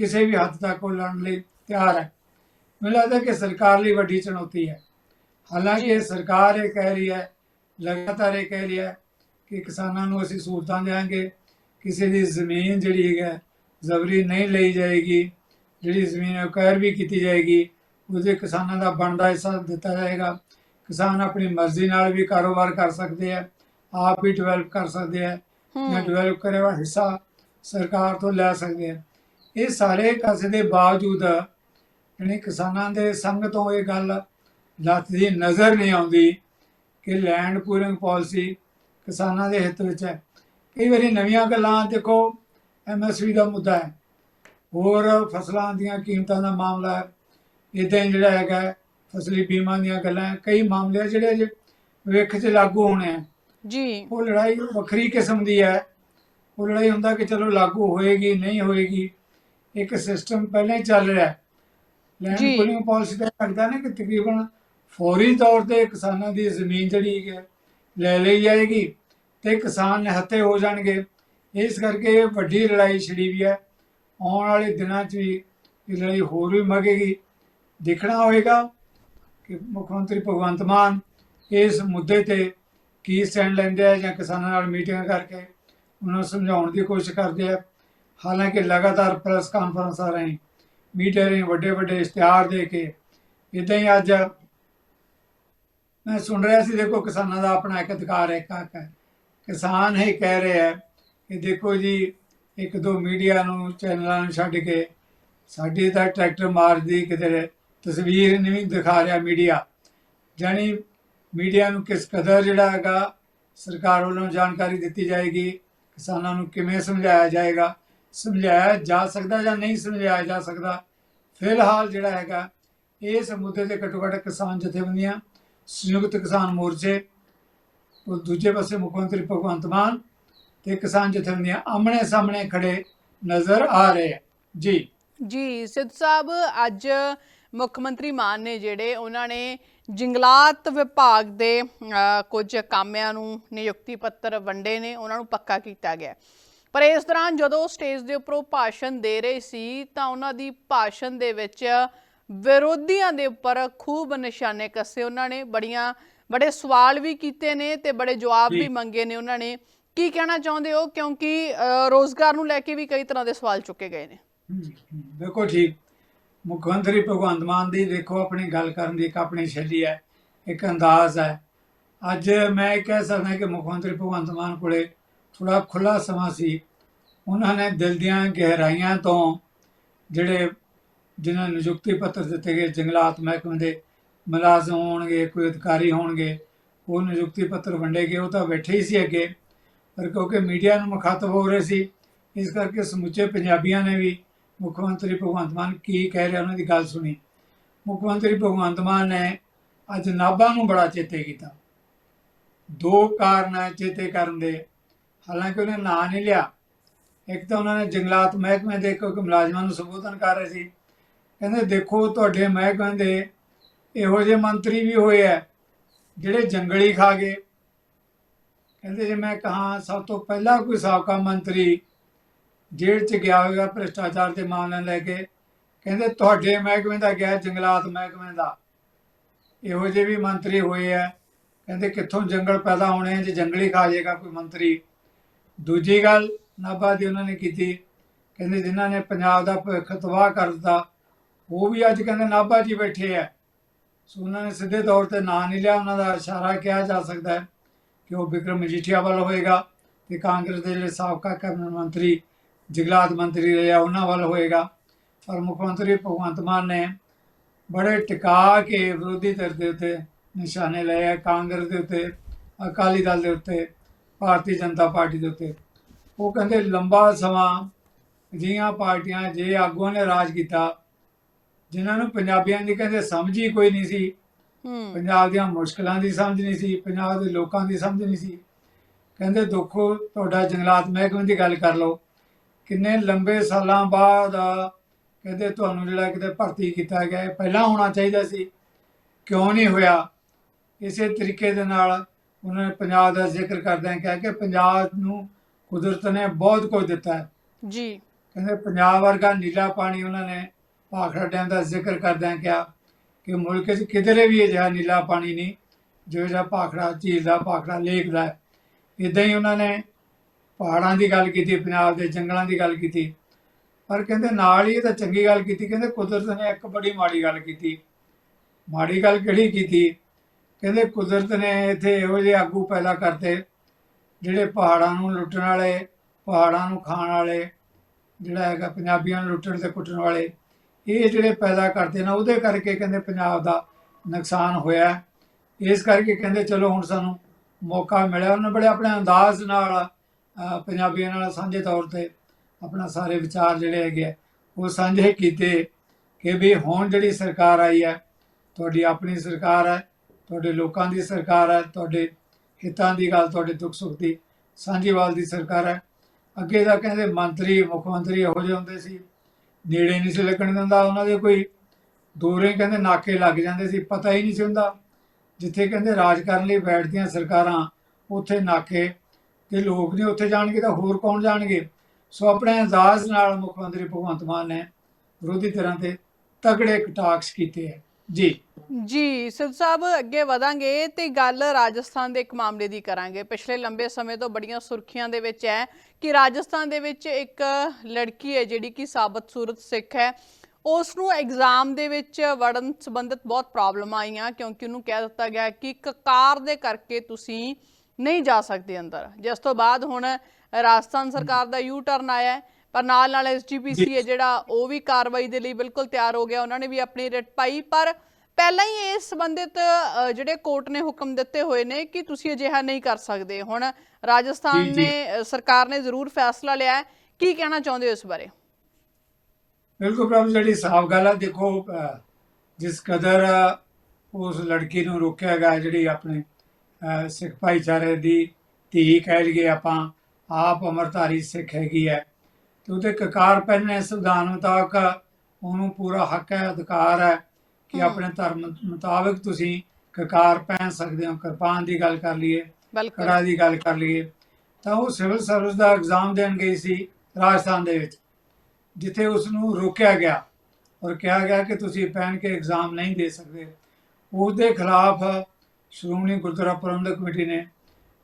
ਕਿਸੇ ਵੀ ਹੱਦ ਤੱਕ ਉਹ ਲੜਨ ਲਈ ਤਿਆਰ ਹੈ। ਮੈਨੂੰ ਲੱਗਦਾ ਕਿ ਸਰਕਾਰ ਲਈ ਵੱਡੀ ਚੁਣੌਤੀ ਹੈ। ਹਾਲਾਂਕਿ ਜੀ। ਸਰਕਾਰ ਇਹ ਕਹਿ ਰਹੀ ਹੈ ਲਗਾਤਾਰ ਇਹ ਕਹਿ ਰਹੀ ਹੈ ਕਿ ਕਿਸਾਨਾਂ ਨੂੰ ਅਸੀਂ ਸਹੂਲਤਾਂ ਦੇਵਾਂਗੇ। ਕਿਸੇ ਦੀ ਜ਼ਮੀਨ ਜਿਹੜੀ ਹੈ ਜ਼ਬਰੀ ਨਹੀਂ ਲਈ ਜਾਏਗੀ। ਜਿਹੜੀ ਜ਼ਮੀਨ ਅਕਵਾਇਰ ਵੀ ਕੀਤੀ ਜਾਏਗੀ। ਉਹਦੇ ਕਿਸਾਨਾਂ ਦਾ ਬਣਦਾ ਹਿੱਸਾ ਦਿੱਤਾ ਜਾਏਗਾ। ਕਿਸਾਨ ਆਪਣੀ ਮਰਜ਼ੀ ਨਾਲ ਵੀ ਕਾਰੋਬਾਰ ਕਰ ਸਕਦੇ ਆ ਆਪ ਵੀ ਡਿਵੈਲਪ ਕਰ ਸਕਦੇ ਆ ਜਾਂ ਡਿਵੈਲਪ ਕਰੇ ਹੋਇਆ ਹਿੱਸਾ ਸਰਕਾਰ ਤੋਂ ਲੈ ਸਕਦੇ ਆ ਇਹ ਸਾਰੇ ਕਾਸੇ ਦੇ ਬਾਵਜੂਦ ਯਾਨੀ ਕਿਸਾਨਾਂ ਦੇ ਸੰਗ ਤੋਂ ਇਹ ਗੱਲ ਲੱਥਦੀ ਨਜ਼ਰ ਨਹੀਂ ਆਉਂਦੀ ਕਿ ਲੈਂਡ ਪੂਲਿੰਗ ਪਾਲਿਸੀ ਕਿਸਾਨਾਂ ਦੇ ਹਿੱਤ ਵਿੱਚ ਹੈ। ਕਈ ਵਾਰੀ ਨਵੀਆਂ ਗੱਲਾਂ ਦੇਖੋ ਐਮਐਸਪੀ ਦਾ ਮੁੱਦਾ ਹੈ। ਹੋਰ ਫਸਲਾਂ ਦੀਆਂ ਕੀਮਤਾਂ ਦਾ ਮਾਮਲਾ ਹੈ। ਇਦਾਂ ਜਿਹੜਾ ਹੈਗਾ ਫਸਲੀ ਬੀਮਾ ਦੀਆਂ ਗੱਲਾਂ ਕਈ ਮਾਮਲੇ ਜਿਹੜੇ ਅਜੇ ਵੇਖ 'ਚ ਲਾਗੂ ਹੋਣੇ ਆ ਜੀ। ਉਹ ਲੜਾਈ ਵੱਖਰੀ ਕਿਸਮ ਦੀ ਹੈ। ਉਹ ਲੜਾਈ ਹੁੰਦਾ ਕਿ ਚਲੋ ਲਾਗੂ ਹੋਏਗੀ ਨਹੀਂ ਹੋਏਗੀ। ਇੱਕ ਸਿਸਟਮ ਪਹਿਲਾਂ ਹੀ ਚੱਲ ਰਿਹਾ ਹੈ। ਲੈਂਡ। ਪੂਲਿੰਗ ਪਾਲਿਸੀ ਦਾ ਲੱਗਦਾ ਨਾ ਕਿ ਤਕਰੀਬਨ ਫੌਰੀ ਤੌਰ ਤੇ ਕਿਸਾਨਾਂ ਦੀ ਜ਼ਮੀਨ ਜਿਹੜੀ ਹੈ ਲੈ ਲਈ ਜਾਏਗੀ ਤੇ ਕਿਸਾਨ ਨਿਹੱਥੇ ਹੋ ਜਾਣਗੇ। ਇਸ ਕਰਕੇ ਵੱਡੀ ਲੜਾਈ ਛਿੜੀ ਵੀ ਹੈ। ਆਉਣ ਵਾਲੇ ਦਿਨਾਂ 'ਚ ਵੀ ਇਹ ਲੜਾਈ ਹੋਰ ਵੀ ਮਗੇਗੀ। ਦੇਖਣਾ ਹੋਏਗਾ ਕਿ ਮੁੱਖ ਮੰਤਰੀ ਭਗਵੰਤ ਮਾਨ ਇਸ ਮੁੱਦੇ ਤੇ ਕੀ ਸਟੈਂਡ ਲੈਂਦੇ ਆ ਜਾਂ ਕਿਸਾਨਾਂ ਨਾਲ ਮੀਟਿੰਗ ਕਰਕੇ ਉਹਨਾਂ ਨੂੰ ਸਮਝਾਉਣ ਦੀ ਕੋਸ਼ਿਸ਼ ਕਰਦੇ ਆ। ਹਾਲਾਂਕਿ ਲਗਾਤਾਰ ਪ੍ਰੈਸ ਕਾਨਫਰੰਸਾਂ ਰਾਹੀਂ ਮੀਡੀਆ ਰਾਹੀਂ ਵੱਡੇ ਵੱਡੇ ਇਸ਼ਤਿਹਾਰ ਦੇ ਕੇ ਇਦਾਂ ਹੀ ਅੱਜ ਮੈਂ ਸੁਣ ਰਿਹਾ ਸੀ, ਦੇਖੋ ਕਿਸਾਨਾਂ ਦਾ ਆਪਣਾ ਇੱਕ ਅਧਿਕਾਰ ਹੈ, ਇੱਕ ਕਿਸਾਨ ਹੀ ਕਹਿ ਰਿਹਾ ਆ ਕਿ ਦੇਖੋ ਜੀ, ਇੱਕ ਦੋ ਮੀਡੀਆ ਨੂੰ ਚੈਨਲਾਂ ਨੂੰ ਛੱਡ ਕੇ ਸਾਡੀ ਤਾਂ ਟਰੈਕਟਰ ਮਾਰ ਦੀ ਕਿਤੇ ਤਸਵੀਰ ਨਹੀਂ ਦਿਖਾ ਰਿਹਾ ਮੀਡੀਆ। ਜਾਣੀ ਮੀਡੀਆ ਨੂੰ ਕਿਸ ਕਦਰ ਜਿਹੜਾ ਹੈਗਾ, ਸਰਕਾਰ ਵੱਲੋਂ ਜਾਣਕਾਰੀ ਦਿੱਤੀ ਜਾਏਗੀ, ਕਿਸਾਨਾਂ ਨੂੰ ਕਿਵੇਂ ਸਮਝਾਇਆ ਜਾਏਗਾ ਸਮਝਾਇਆ ਜਾ ਸਕਦਾ ਜਾਂ ਨਹੀਂ ਸਮਝਾਇਆ ਜਾ ਸਕਦਾ ਫਿਲਹਾਲ ਜਿਹੜਾ ਹੈਗਾ ਇਸ ਮੁੱਦੇ ਤੇ ਘੱਟੋ ਘੱਟ ਕਿਸਾਨ ਜਥੇਬੰਦੀਆਂ ਸੰਯੁਕਤ ਕਿਸਾਨ ਮੋਰਚੇ ਉਹ ਦੂਜੇ ਪਾਸੇ ਮੁੱਖ ਮੰਤਰੀ ਭਗਵੰਤ ਮਾਨ ਤੇ ਕਿਸਾਨ ਜਥੇਬੰਦੀਆਂ ਆਮਣੇ ਸਾਹਮਣੇ ਖੜੇ ਨਜ਼ਰ ਆ ਰਹੇ ਜੀ। ਜੀ ਸਿੱਧ ਸਾਹਿਬ ਅੱਜ ਮੁੱਖ ਮੰਤਰੀ ਮਾਨ ਨੇ ਜਿਹੜੇ ਉਹਨਾਂ ਨੇ ਜੰਗਲਾਤ ਵਿਭਾਗ ਦੇ ਅ, ਕੁਝ ਕਾਮਿਆਂ ਨੂੰ ਨਿਯੁਕਤੀ ਪੱਤਰ ਵੰਡੇ ਨੇ ਉਹਨਾਂ ਨੂੰ ਪੱਕਾ ਕੀਤਾ ਗਿਆ। ਪਰ ਇਸ ਦੌਰਾਨ ਜਦੋਂ ਸਟੇਜ ਦੇ ਉੱਪਰੋਂ ਭਾਸ਼ਣ ਦੇ ਰਹੇ ਸੀ ਤਾਂ ਉਹਨਾਂ ਦੀ ਭਾਸ਼ਣ ਦੇ ਵਿੱਚ ਵਿਰੋਧੀਆਂ ਦੇ ਉੱਪਰ ਖੂਬ ਨਿਸ਼ਾਨੇ ਕੱਸੇ ਉਹਨਾਂ ਨੇ ਬੜੀਆਂ ਬੜੇ ਸਵਾਲ ਵੀ ਕੀਤੇ ਨੇ ਤੇ ਬੜੇ ਜਵਾਬ। ਵੀ ਮੰਗੇ ਨੇ ਉਹਨਾਂ ਨੇ। ਕੀ ਕਹਿਣਾ ਚਾਹੁੰਦੇ ਹੋ? ਕਿਉਂਕਿ ਰੋਜ਼ਗਾਰ ਨੂੰ ਲੈ ਕੇ ਵੀ ਕਈ ਤਰ੍ਹਾਂ ਦੇ ਸਵਾਲ ਚੁੱਕੇ ਗਏ ਨੇ। ਬਿਲਕੁਲ ਠੀਕ ਮੁੱਖ ਮੰਤਰੀ ਭਗਵੰਤ ਮਾਨ ਦੀ ਦੇਖੋ ਆਪਣੀ ਗੱਲ ਕਰਨ ਦੀ ਇੱਕ ਆਪਣੀ ਸ਼ੈਲੀ ਹੈ ਇੱਕ ਅੰਦਾਜ਼ ਹੈ। ਅੱਜ ਮੈਂ ਕਹਿ ਸਕਦਾ ਕਿ ਮੁੱਖ ਮੰਤਰੀ ਭਗਵੰਤ ਮਾਨ ਕੋਲੇ ਥੋੜਾ ਖੁੱਲਾ ਸਮਾਂ ਸੀ, ਉਹਨਾਂ ਨੇ ਦਿਲ ਦੀਆਂ ਗਹਿਰਾਈਆਂ ਤੋਂ ਜਿਹੜੇ ਜਿਨ੍ਹਾਂ ਨੂੰ ਨਿਯੁਕਤੀ ਪੱਤਰ ਦਿੱਤੇ ਗਏ, ਜੰਗਲਾਤ ਮਹਿਕਮੇ ਦੇ ਮੁਲਾਜ਼ਮ ਹੋਣਗੇ, ਕੋਈ ਅਧਿਕਾਰੀ ਹੋਣਗੇ, ਉਹ ਨਿਯੁਕਤੀ ਪੱਤਰ ਵੰਡੇ ਗਏ, ਉਹ ਤਾਂ ਬੈਠੇ ਹੀ ਸੀ ਅੱਗੇ, ਪਰ ਕਿਉਂਕਿ ਮੀਡੀਆ ਨੂੰ ਮੁਖਾਤਬ ਹੋ ਰਹੇ ਸੀ, ਇਸ ਕਰਕੇ ਸਮੁੱਚੇ ਪੰਜਾਬੀਆਂ ਨੇ ਵੀ ਮੁੱਖ ਮੰਤਰੀ ਭਗਵੰਤ ਮਾਨ ਕੀ ਕਹਿ ਰਿਹਾ, ਉਹਨਾਂ ਦੀ ਗੱਲ ਸੁਣੀ। ਮੁੱਖ ਮੰਤਰੀ ਭਗਵੰਤ ਮਾਨ ਨੇ ਅੱਜ ਨਾਭਾ ਨੂੰ ਬੜਾ ਚੇਤੇ ਕੀਤਾ। ਦੋ ਕਾਰਨ ਹੈ ਚੇਤੇ ਕਰਨ ਦੇ ਹਾਲਾਂਕਿ ਉਹਨੇ ਨਾਂ ਨਹੀਂ ਲਿਆ। ਇੱਕ ਤਾਂ ਉਹਨਾਂ ਨੇ ਜੰਗਲਾਤ ਮਹਿਕਮੇ ਦੇ ਇੱਕ ਮੁਲਾਜ਼ਮਾਂ ਨੂੰ ਸੰਬੋਧਨ ਕਰ ਰਹੇ ਸੀ। ਕਹਿੰਦੇ, ਦੇਖੋ, ਤੁਹਾਡੇ ਮਹਿਕਮੇ ਦੇ ਇਹੋ ਜਿਹੇ ਮੰਤਰੀ ਵੀ ਹੋਏ ਆ, ਜਿਹੜੇ ਜੰਗਲੀ ਖਾ ਗਏ। ਕਹਿੰਦੇ, ਜੇ ਮੈਂ ਕਹਾ, ਸਭ ਤੋਂ ਪਹਿਲਾਂ ਕੋਈ ਸਾਬਕਾ ਮੰਤਰੀ ਜੇਲ੍ਹ 'ਚ ਗਿਆ ਹੋਵੇਗਾ ਭ੍ਰਿਸ਼ਟਾਚਾਰ ਦੇ ਮਾਮਲੇ ਲੈ ਕੇ। ਕਹਿੰਦੇ, ਤੁਹਾਡੇ ਮਹਿਕਮੇ ਦਾ ਗਿਆ, ਜੰਗਲਾਤ ਮਹਿਕਮੇ ਦਾ। ਇਹੋ ਜਿਹੇ ਵੀ ਮੰਤਰੀ ਹੋਏ ਆ। ਕਹਿੰਦੇ, ਕਿੱਥੋਂ ਜੰਗਲ ਪੈਦਾ ਹੋਣੇ ਆ, ਜੇ ਜੰਗਲੀ ਖਾ ਜਾਏਗਾ ਕੋਈ ਮੰਤਰੀ? ਦੂਜੀ ਗੱਲ ਨਾਭਾ ਦੀ ਉਹਨਾਂ ਨੇ ਕੀਤੀ, ਕਹਿੰਦੇ ਜਿਨ੍ਹਾਂ ਨੇ ਪੰਜਾਬ ਦਾ ਭਵਿੱਖ ਤਬਾਹ ਕਰ ਦਿੱਤਾ, ਉਹ ਵੀ ਅੱਜ ਕਹਿੰਦੇ ਨਾਭਾ 'ਚ ਬੈਠੇ ਆ। ਸੋ ਉਹਨਾਂ ਨੇ ਸਿੱਧੇ ਤੌਰ ਤੇ ਨਾਂ ਨਹੀਂ ਲਿਆ, ਉਹਨਾਂ ਦਾ ਇਸ਼ਾਰਾ ਕਿਹਾ ਜਾ ਸਕਦਾ ਹੈ ਕਿ ਉਹ ਵਿਕਰਮ ਮਜੀਠੀਆ ਵੱਲ ਹੋਏਗਾ ਤੇ ਕਾਂਗਰਸ ਦੇ ਜਿਹੜੇ ਸਾਬਕਾ ਕੈਬਨਿਟ ਮੰਤਰੀ, ਜੰਗਲਾਤ ਮੰਤਰੀ ਰਹੇ ਆ, ਉਹਨਾਂ ਵੱਲ ਹੋਏਗਾ। ਪਰ ਮੁੱਖ ਮੰਤਰੀ ਭਗਵੰਤ ਮਾਨ ਨੇ ਬੜੇ ਟਿਕਾ ਕੇ ਵਿਰੋਧੀ ਧਿਰ ਦੇ ਉੱਤੇ ਨਿਸ਼ਾਨੇ ਲਏ ਆ, ਕਾਂਗਰਸ ਦੇ ਉੱਤੇ, ਅਕਾਲੀ ਦਲ ਦੇ ਉੱਤੇ। ਭਾਰਤੀ ਜਨਤਾ ਪਾਰਟੀ ਦੇ ਉੱਤੇ। ਉਹ ਕਹਿੰਦੇ ਲੰਬਾ ਸਮਾਂ ਅਜਿਹੀਆਂ ਪਾਰਟੀਆਂ ਜੇ ਆਗੂਆਂ ਨੇ ਰਾਜ ਕੀਤਾ ਜਿਨ੍ਹਾਂ ਨੂੰ ਪੰਜਾਬੀਆਂ ਦੀ ਕਹਿੰਦੇ ਸਮਝ ਹੀ ਕੋਈ ਨਹੀਂ ਸੀ। ਹੂੰ। ਪੰਜਾਬ ਦੀਆਂ ਮੁਸ਼ਕਲਾਂ ਦੀ ਸਮਝ ਨਹੀਂ ਸੀ ਪੰਜਾਬ ਦੇ ਲੋਕਾਂ ਦੀ ਸਮਝ ਨਹੀਂ ਸੀ। ਕਹਿੰਦੇ ਦੁੱਖੋ ਤੁਹਾਡਾ ਜੰਗਲਾਤ ਮਹਿਕਮੇ ਦੀ ਗੱਲ ਕਰ ਲਓ। ਕਿੰਨੇ ਲੰਬੇ ਸਾਲਾਂ ਬਾਅਦ ਕਹਿੰਦੇ ਤੁਹਾਨੂੰ ਜਿਹੜਾ ਕਿਤੇ ਭਰਤੀ ਕੀਤਾ ਗਿਆ ਇਹ ਪਹਿਲਾਂ ਹੋਣਾ ਚਾਹੀਦਾ ਸੀ। ਕਿਉਂ ਨਹੀਂ ਹੋਇਆ? ਇਸੇ ਤਰੀਕੇ ਦੇ ਨਾਲ ਉਹਨਾਂ ਨੇ ਪੰਜਾਬ ਦਾ ਜ਼ਿਕਰ ਕਰਦਿਆਂ ਕਿਹਾ ਕਿ ਪੰਜਾਬ ਨੂੰ ਕੁਦਰਤ ਨੇ ਬਹੁਤ ਕੁਝ ਦਿੱਤਾ ਹੈ। ਜੀ। ਕਹਿੰਦੇ ਪੰਜਾਬ ਵਰਗਾ ਨੀਲਾ ਪਾਣੀ ਉਹਨਾਂ ਨੇ ਭਾਖੜਾ ਡੈਮ ਦਾ ਜ਼ਿਕਰ ਕਰਦਿਆਂ ਕਿਹਾ ਕਿ ਮੁਲਕ 'ਚ ਕਿਧਰੇ ਵੀ ਅਜਿਹਾ ਨੀਲਾ ਪਾਣੀ ਨਹੀਂ ਜੋ ਜਿਹਾ ਭਾਖੜਾ ਝੀਲ ਦਾ ਭਾਖੜਾ ਲੇਕ ਦਾ ਇਦਾਂ ਹੀ ਉਹਨਾਂ ਨੇ ਪਹਾੜਾਂ ਦੀ ਗੱਲ ਕੀਤੀ ਪੰਜਾਬ ਦੇ ਜੰਗਲਾਂ ਦੀ ਗੱਲ ਕੀਤੀ। ਪਰ ਕਹਿੰਦੇ ਨਾਲ ਹੀ ਇਹ ਤਾਂ ਚੰਗੀ ਗੱਲ ਕੀਤੀ ਕਹਿੰਦੇ ਕੁਦਰਤ ਨੇ ਇੱਕ ਬੜੀ ਮਾੜੀ ਗੱਲ ਕੀਤੀ। ਮਾੜੀ ਗੱਲ ਕਿਹੜੀ ਕੀਤੀ? ਕਹਿੰਦੇ ਕੁਦਰਤ ਨੇ ਇੱਥੇ ਇਹੋ ਜਿਹੇ ਆਗੂ ਪੈਦਾ ਕਰਤੇ ਜਿਹੜੇ ਪਹਾੜਾਂ ਨੂੰ ਲੁੱਟਣ ਵਾਲੇ ਪਹਾੜਾਂ ਨੂੰ ਖਾਣ ਵਾਲੇ ਜਿਹੜਾ ਹੈਗਾ ਪੰਜਾਬੀਆਂ ਨੂੰ ਲੁੱਟਣ ਤੇ ਕੁੱਟਣ ਵਾਲੇ ਇਹ ਜਿਹੜੇ ਪੈਦਾ ਕਰਦੇ ਨੇ ਉਹਦੇ ਕਰਕੇ ਕਹਿੰਦੇ ਪੰਜਾਬ ਦਾ ਨੁਕਸਾਨ ਹੋਇਆ ਇਸ ਕਰਕੇ ਕਹਿੰਦੇ ਚਲੋ ਹੁਣ ਸਾਨੂੰ ਮੌਕਾ ਮਿਲਿਆ। ਉਹਨੇ ਬੜੇ ਆਪਣੇ ਅੰਦਾਜ਼ ਨਾਲ ਪੰਜਾਬੀਆਂ ਨਾਲ ਸਾਂਝੇ ਤੌਰ ਤੇ ਆਪਣਾ ਸਾਰੇ ਵਿਚਾਰ ਜਿਹੜੇ ਹੈਗੇ ਆ, ਉਹ ਸਾਂਝੇ ਕੀਤੇ ਕਿ ਵੀ ਹੁਣ ਜਿਹੜੀ ਸਰਕਾਰ ਆਈ ਹੈ ਤੁਹਾਡੀ ਆਪਣੀ ਸਰਕਾਰ ਹੈ ਤੁਹਾਡੇ ਲੋਕਾਂ ਦੀ ਸਰਕਾਰ ਹੈ, ਤੁਹਾਡੇ ਹਿੱਤਾਂ ਦੀ ਗੱਲ, ਤੁਹਾਡੇ ਦੁੱਖ ਸੁੱਖ ਦੀ ਸਾਂਝੀਵਾਲ ਦੀ ਸਰਕਾਰ ਹੈ। ਅੱਗੇ ਤਾਂ ਕਹਿੰਦੇ ਮੰਤਰੀ, ਮੁੱਖ ਮੰਤਰੀ ਇਹੋ ਜਿਹੇ ਹੁੰਦੇ ਸੀ। ਨੇੜੇ ਨਹੀਂ ਸੀ ਲੱਗਣ ਦਿੰਦਾ, ਉਹਨਾਂ ਦੇ ਕੋਈ ਦੂਰੇ ਕਹਿੰਦੇ ਨਾਕੇ ਲੱਗ ਜਾਂਦੇ ਸੀ, ਪਤਾ ਹੀ ਨਹੀਂ ਸੀ ਹੁੰਦਾ। ਜਿੱਥੇ ਕਹਿੰਦੇ ਰਾਜ ਕਰਨ ਲਈ ਬੈਠਦੀਆਂ ਸਰਕਾਰਾਂ, ਉੱਥੇ ਨਾਕੇ। ਤੇ ਲੋਕ ਨਹੀਂ ਉੱਥੇ ਜਾਣਗੇ ਤਾਂ ਹੋਰ ਕੌਣ ਜਾਣਗੇ? ਸੋ ਆਪਣੇ ਅੰਦਾਜ਼ ਨਾਲ ਮੁੱਖ ਮੰਤਰੀ ਭਗਵੰਤ ਮਾਨ ਨੇ ਵਿਰੋਧੀ ਤਰ੍ਹਾਂ ਤੇ ਤਗੜੇ ਕਟਾਕਸ ਕੀਤੇ ਹੈ। ਜੀ। ਜੀ, ਸਿੱਧ ਸਾਹਿਬ, ਅੱਗੇ ਵਧਾਂਗੇ ਤੇ ਗੱਲ ਰਾਜਸਥਾਨ ਦੇ ਇੱਕ ਮਾਮਲੇ ਦੀ ਕਰਾਂਗੇ। ਪਿਛਲੇ ਲੰਬੇ ਸਮੇਂ ਤੋਂ ਬੜੀਆਂ ਸੁਰਖੀਆਂ ਦੇ ਵਿੱਚ ਹੈ ਕਿ ਰਾਜਸਥਾਨ ਦੇ ਵਿੱਚ ਇੱਕ ਲੜਕੀ ਹੈ ਜਿਹੜੀ ਕਿ ਸਾਬਤ ਸੂਰਤ ਸਿੱਖ ਹੈ। ਉਸ ਨੂੰ ਐਗਜ਼ਾਮ ਦੇ ਵਿੱਚ ਵੜਨ ਸੰਬੰਧਿਤ ਬਹੁਤ ਪ੍ਰੋਬਲਮ ਆਈਆਂ ਕਿਉਂਕਿ ਉਹਨੂੰ ਕਹਿ ਦਿੱਤਾ ਗਿਆ ਕਿ ਕਕਾਰ ਦੇ ਕਰਕੇ ਤੁਸੀਂ ਨਹੀਂ ਜਾ ਸਕਦੇ ਅੰਦਰ। ਜਿਸ ਤੋਂ ਬਾਅਦ ਹੁਣ ਰਾਜਸਥਾਨ ਸਰਕਾਰ ਦਾ ਯੂ ਟਰਨ ਆਇਆ ਹੈ। ਪਰ ਨਾਲ ਨਾਲ ਐਸਜੀਪੀਸੀ ਹੈ ਜਿਹੜਾ ਉਹ ਵੀ ਕਾਰਵਾਈ ਦੇ ਲਈ ਬਿਲਕੁਲ ਤਿਆਰ ਹੋ ਗਿਆ। ਉਹਨਾਂ ਨੇ ਵੀ ਆਪਣੀ ਰਿਟ ਪਾਈ। ਪਰ ਪਹਿਲਾਂ ਹੀ ਇਸ ਸੰਬੰਧਿਤ ਜਿਹੜੇ ਕੋਰਟ ਨੇ ਹੁਕਮ ਦਿੱਤੇ ਹੋਏ ਨੇ ਕਿ ਤੁਸੀਂ ਅਜਿਹਾ ਨਹੀਂ ਕਰ ਸਕਦੇ। ਹੁਣ ਰਾਜਸਥਾਨ। ਨੇ ਸਰਕਾਰ ਨੇ ਜ਼ਰੂਰ ਫੈਸਲਾ ਲਿਆ ਹੈ। ਕੀ ਕਹਿਣਾ ਚਾਹੁੰਦੇ ਹੋ ਇਸ ਬਾਰੇ? ਬਿਲਕੁਲ ਪ੍ਰਭੂ ਜਿਹੜੀ ਸਾਫ਼ ਗੱਲ ਹੈ ਦੇਖੋ ਜਿਸ ਕਦਰ ਉਸ ਲੜਕੀ ਨੂੰ ਰੋਕਿਆ ਗਿਆ ਜਿਹੜੀ ਆਪਣੇ ਸਿੱਖ ਭਾਈਚਾਰੇ ਦੀ ਧੀ ਕਹਿ ਲਈਏ ਆਪਾਂ ਆਪ ਅਮਰਧਾਰੀ ਸਿੱਖ ਹੈਗੀ ਹੈ। ਤੇ ਉਹਦੇ ਕਕਾਰ ਪਹਿਨੇ ਸੰਵਿਧਾਨ ਮੁਤਾਬਕ ਉਹਨੂੰ ਪੂਰਾ ਹੱਕ ਹੈ ਅਧਿਕਾਰ ਹੈ ਕਿ। ਆਪਣੇ ਧਰਮ ਮੁਤਾਬਕ ਤੁਸੀਂ ਕਕਾਰ ਪਹਿਨ ਸਕਦੇ ਹੋ ਕਿਰਪਾਨ ਦੀ ਗੱਲ ਕਰ ਲਈਏ ਕੜਾ ਦੀ ਗੱਲ ਕਰ ਲਈਏ। ਤਾਂ ਉਹ ਸਿਵਲ ਸਰਵਿਸ ਦਾ ਐਗਜ਼ਾਮ ਦੇਣ ਗਈ ਸੀ ਰਾਜਸਥਾਨ ਦੇ ਵਿੱਚ ਜਿੱਥੇ ਉਸ ਨੂੰ ਰੋਕਿਆ ਗਿਆ ਔਰ ਕਿਹਾ ਗਿਆ ਕਿ ਤੁਸੀਂ ਪਹਿਨ ਕੇ ਐਗਜ਼ਾਮ ਨਹੀਂ ਦੇ ਸਕਦੇ। ਉਸ ਦੇ ਖਿਲਾਫ ਸ਼੍ਰੋਮਣੀ ਗੁਰਦੁਆਰਾ ਪ੍ਰਬੰਧਕ ਕਮੇਟੀ ਨੇ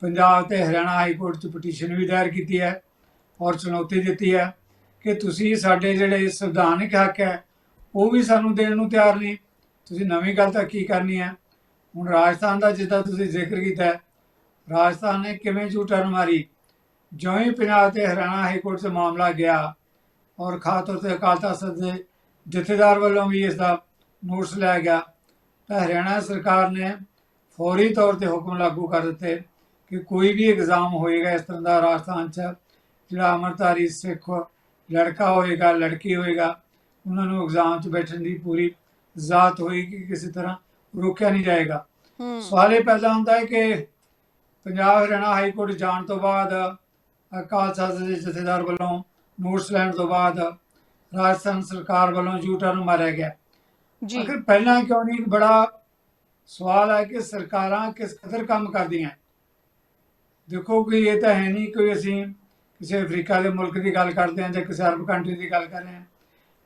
ਪੰਜਾਬ ਤੇ ਹਰਿਆਣਾ ਹਾਈ ਕੋਰਟ 'ਚ ਪਟੀਸ਼ਨ ਵੀ ਦਾਇਰ ਕੀਤੀ ਹੈ। ਔਰ ਚੁਣੌਤੀ ਦਿੱਤੀ ਹੈ ਕਿ ਤੁਸੀਂ ਸਾਡੇ ਜਿਹੜੇ ਸੰਵਿਧਾਨਿਕ ਹੱਕ ਹੈ, ਉਹ ਵੀ ਸਾਨੂੰ ਦੇਣ ਨੂੰ ਤਿਆਰ ਨਹੀਂ। ਤੁਸੀਂ ਨਵੀਂ ਗੱਲ ਤਾਂ ਕੀ ਕਰਨੀ ਹੈ? ਹੁਣ ਰਾਜਸਥਾਨ ਦਾ ਜਿੱਦਾਂ ਤੁਸੀਂ ਜ਼ਿਕਰ ਕੀਤਾ ਰਾਜਸਥਾਨ ਨੇ ਕਿਵੇਂ ਝੂਠ ਮਾਰੀ? ਜਿਉਂ ਹੀ ਪੰਜਾਬ ਤੇ ਹਰਿਆਣਾ ਹਾਈ ਕੋਰਟ 'ਚ ਮਾਮਲਾ ਗਿਆ ਔਰ ਖਾਸ ਤੌਰ ਤੇ ਅਕਾਲ ਤਖਤ ਦੇ ਜਥੇਦਾਰ ਵੱਲੋਂ ਵੀ ਇਸ ਦਾ ਨੋਟਿਸ ਲਿਆ ਗਿਆ, ਤਾਂ ਹਰਿਆਣਾ ਸਰਕਾਰ ਨੇ ਫੌਰੀ ਤੌਰ ਤੇ ਹੁਕਮ ਲਾਗੂ ਕਰ ਦਿੱਤੇ ਕਿ ਕੋਈ ਵੀ ਐਗਜ਼ਾਮ ਹੋਏਗਾ ਇਸ ਤਰ੍ਹਾਂ ਦਾ ਰਾਜਸਥਾਨ 'ਚ ਜਿਹੜਾ ਅਮਰਤਾਰੀ ਸਿੱਖ ਲੜਕਾ ਹੋਏਗਾ ਲੜਕੀ ਹੋਏਗਾ ਉਹਨਾਂ ਨੂੰ ਐਗਜ਼ਾਮ 'ਚ ਬੈਠਣ ਦੀ ਪੂਰੀ ਜ਼ਾਤ ਹੋਏਗੀ ਕਿਸੇ ਤਰ੍ਹਾਂ ਰੋਕਿਆ ਨਹੀਂ ਜਾਏਗਾ। ਸਵਾਲ ਇਹ ਪੈਦਾ ਹੁੰਦਾ ਹੈ ਕਿ ਪੰਜਾਬ ਹਰਿਆਣਾ ਹਾਈ ਕੋਰਟ ਜਾਣ ਤੋਂ ਬਾਅਦ ਅਕਾਲ ਤਖਤ ਦੇ ਜਥੇਦਾਰ ਵੱਲੋਂ ਨੋਟਿਸ ਲੈਣ ਤੋਂ ਬਾਅਦ ਰਾਜਸਥਾਨ ਸਰਕਾਰ ਵੱਲੋਂ ਯੂ ਟਰਨ ਮਾਰਿਆ ਗਿਆ। ਜੀ। ਅਗਰ ਪਹਿਲਾਂ ਕਿਉਂ ਨਹੀਂ? ਬੜਾ ਸਵਾਲ ਹੈ ਕਿ ਸਰਕਾਰਾਂ ਕਿਸ ਕਦਰ ਕੰਮ ਕਰਦੀਆਂ। ਦੇਖੋ ਕਿ ਇਹ ਤਾਂ ਹੈ ਨਹੀਂ ਕੋਈ ਅਸੀਂ ਕਿਸੇ ਅਫਰੀਕਾ ਦੇ ਮੁਲਕ ਦੀ ਗੱਲ ਕਰਦੇ ਹਾਂ ਜਾਂ ਕਿਸੇ ਅਰਬ ਕੰਟਰੀ ਦੀ ਗੱਲ ਕਰ ਰਹੇ ਹਾਂ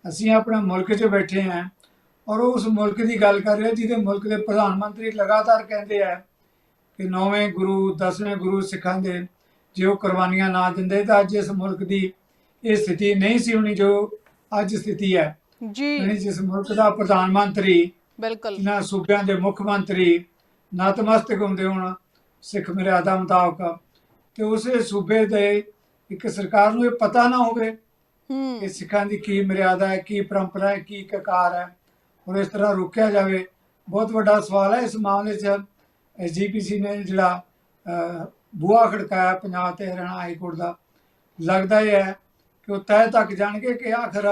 ਅਸੀਂ ਆਪਣੇ ਮੁਲਕ 'ਚ ਬੈਠੇ ਹਾਂ ਔਰ ਉਸ ਮੁਲਕ ਦੀ ਗੱਲ ਕਰ ਰਹੇ ਜਿਹਦੇ ਮੁਲਕ ਦੇ ਪ੍ਰਧਾਨ ਮੰਤਰੀ ਲਗਾਤਾਰ ਕਹਿੰਦੇ ਆ ਕਿ ਨੌਵੇਂ ਗੁਰੂ ਦਸਵੇਂ ਗੁਰੂ ਸਿੱਖਾਂ ਦੇ ਜੇ ਉਹ ਕੁਰਬਾਨੀਆਂ ਨਾ ਦਿੰਦੇ ਤਾਂ ਅੱਜ ਇਸ ਮੁਲਕ ਦੀ ਇਹ ਸਥਿਤੀ ਨਹੀਂ ਸੀ ਹੋਣੀ ਜੋ ਅੱਜ ਸਥਿਤੀ ਹੈ। ਜੀ। ਯਾਨੀ ਜਿਸ ਮੁਲਕ ਦਾ ਪ੍ਰਧਾਨ ਮੰਤਰੀ ਬਿਲਕੁਲ। ਜਿਨ੍ਹਾਂ ਸੂਬਿਆਂ ਦੇ ਮੁੱਖ ਮੰਤਰੀ ਨਤਮਸਤਕ ਹੁੰਦੇ ਹੋਣ ਸਿੱਖ ਮਰਿਆਦਾ ਮੁਤਾਬਕ ਤੇ ਉਸੇ ਸੂਬੇ ਦੇ ਇੱਕ ਸਰਕਾਰ ਨੂੰ ਇਹ ਪਤਾ ਨਾ ਹੋਵੇ ਕਿ ਸਿੱਖਾਂ ਦੀ ਕੀ ਮਰਿਆਦਾ ਹੈ ਕੀ ਪਰੰਪਰਾ ਹੈ ਕੀ ਕਕਾਰ ਹੈ। ਔਰ ਇਸ ਤਰ੍ਹਾਂ ਰੋਕਿਆ ਜਾਵੇ ਬਹੁਤ ਵੱਡਾ ਸਵਾਲ ਹੈ ਇਸ ਮਾਮਲੇ 'ਚ। ਐਸਜੀਪੀਸੀ ਨੇ ਜਿਹੜਾ ਬੂਹਾ ਖੜਕਾਇਆ ਪੰਜਾਬ ਤੇ ਹਰਿਆਣਾ ਹਾਈ ਕੋਰਟ ਦਾ। ਲੱਗਦਾ ਇਹ ਹੈ ਕਿ ਉਹ ਤਹਿ ਤੱਕ ਜਾਣਗੇ ਕਿ ਆਖਰ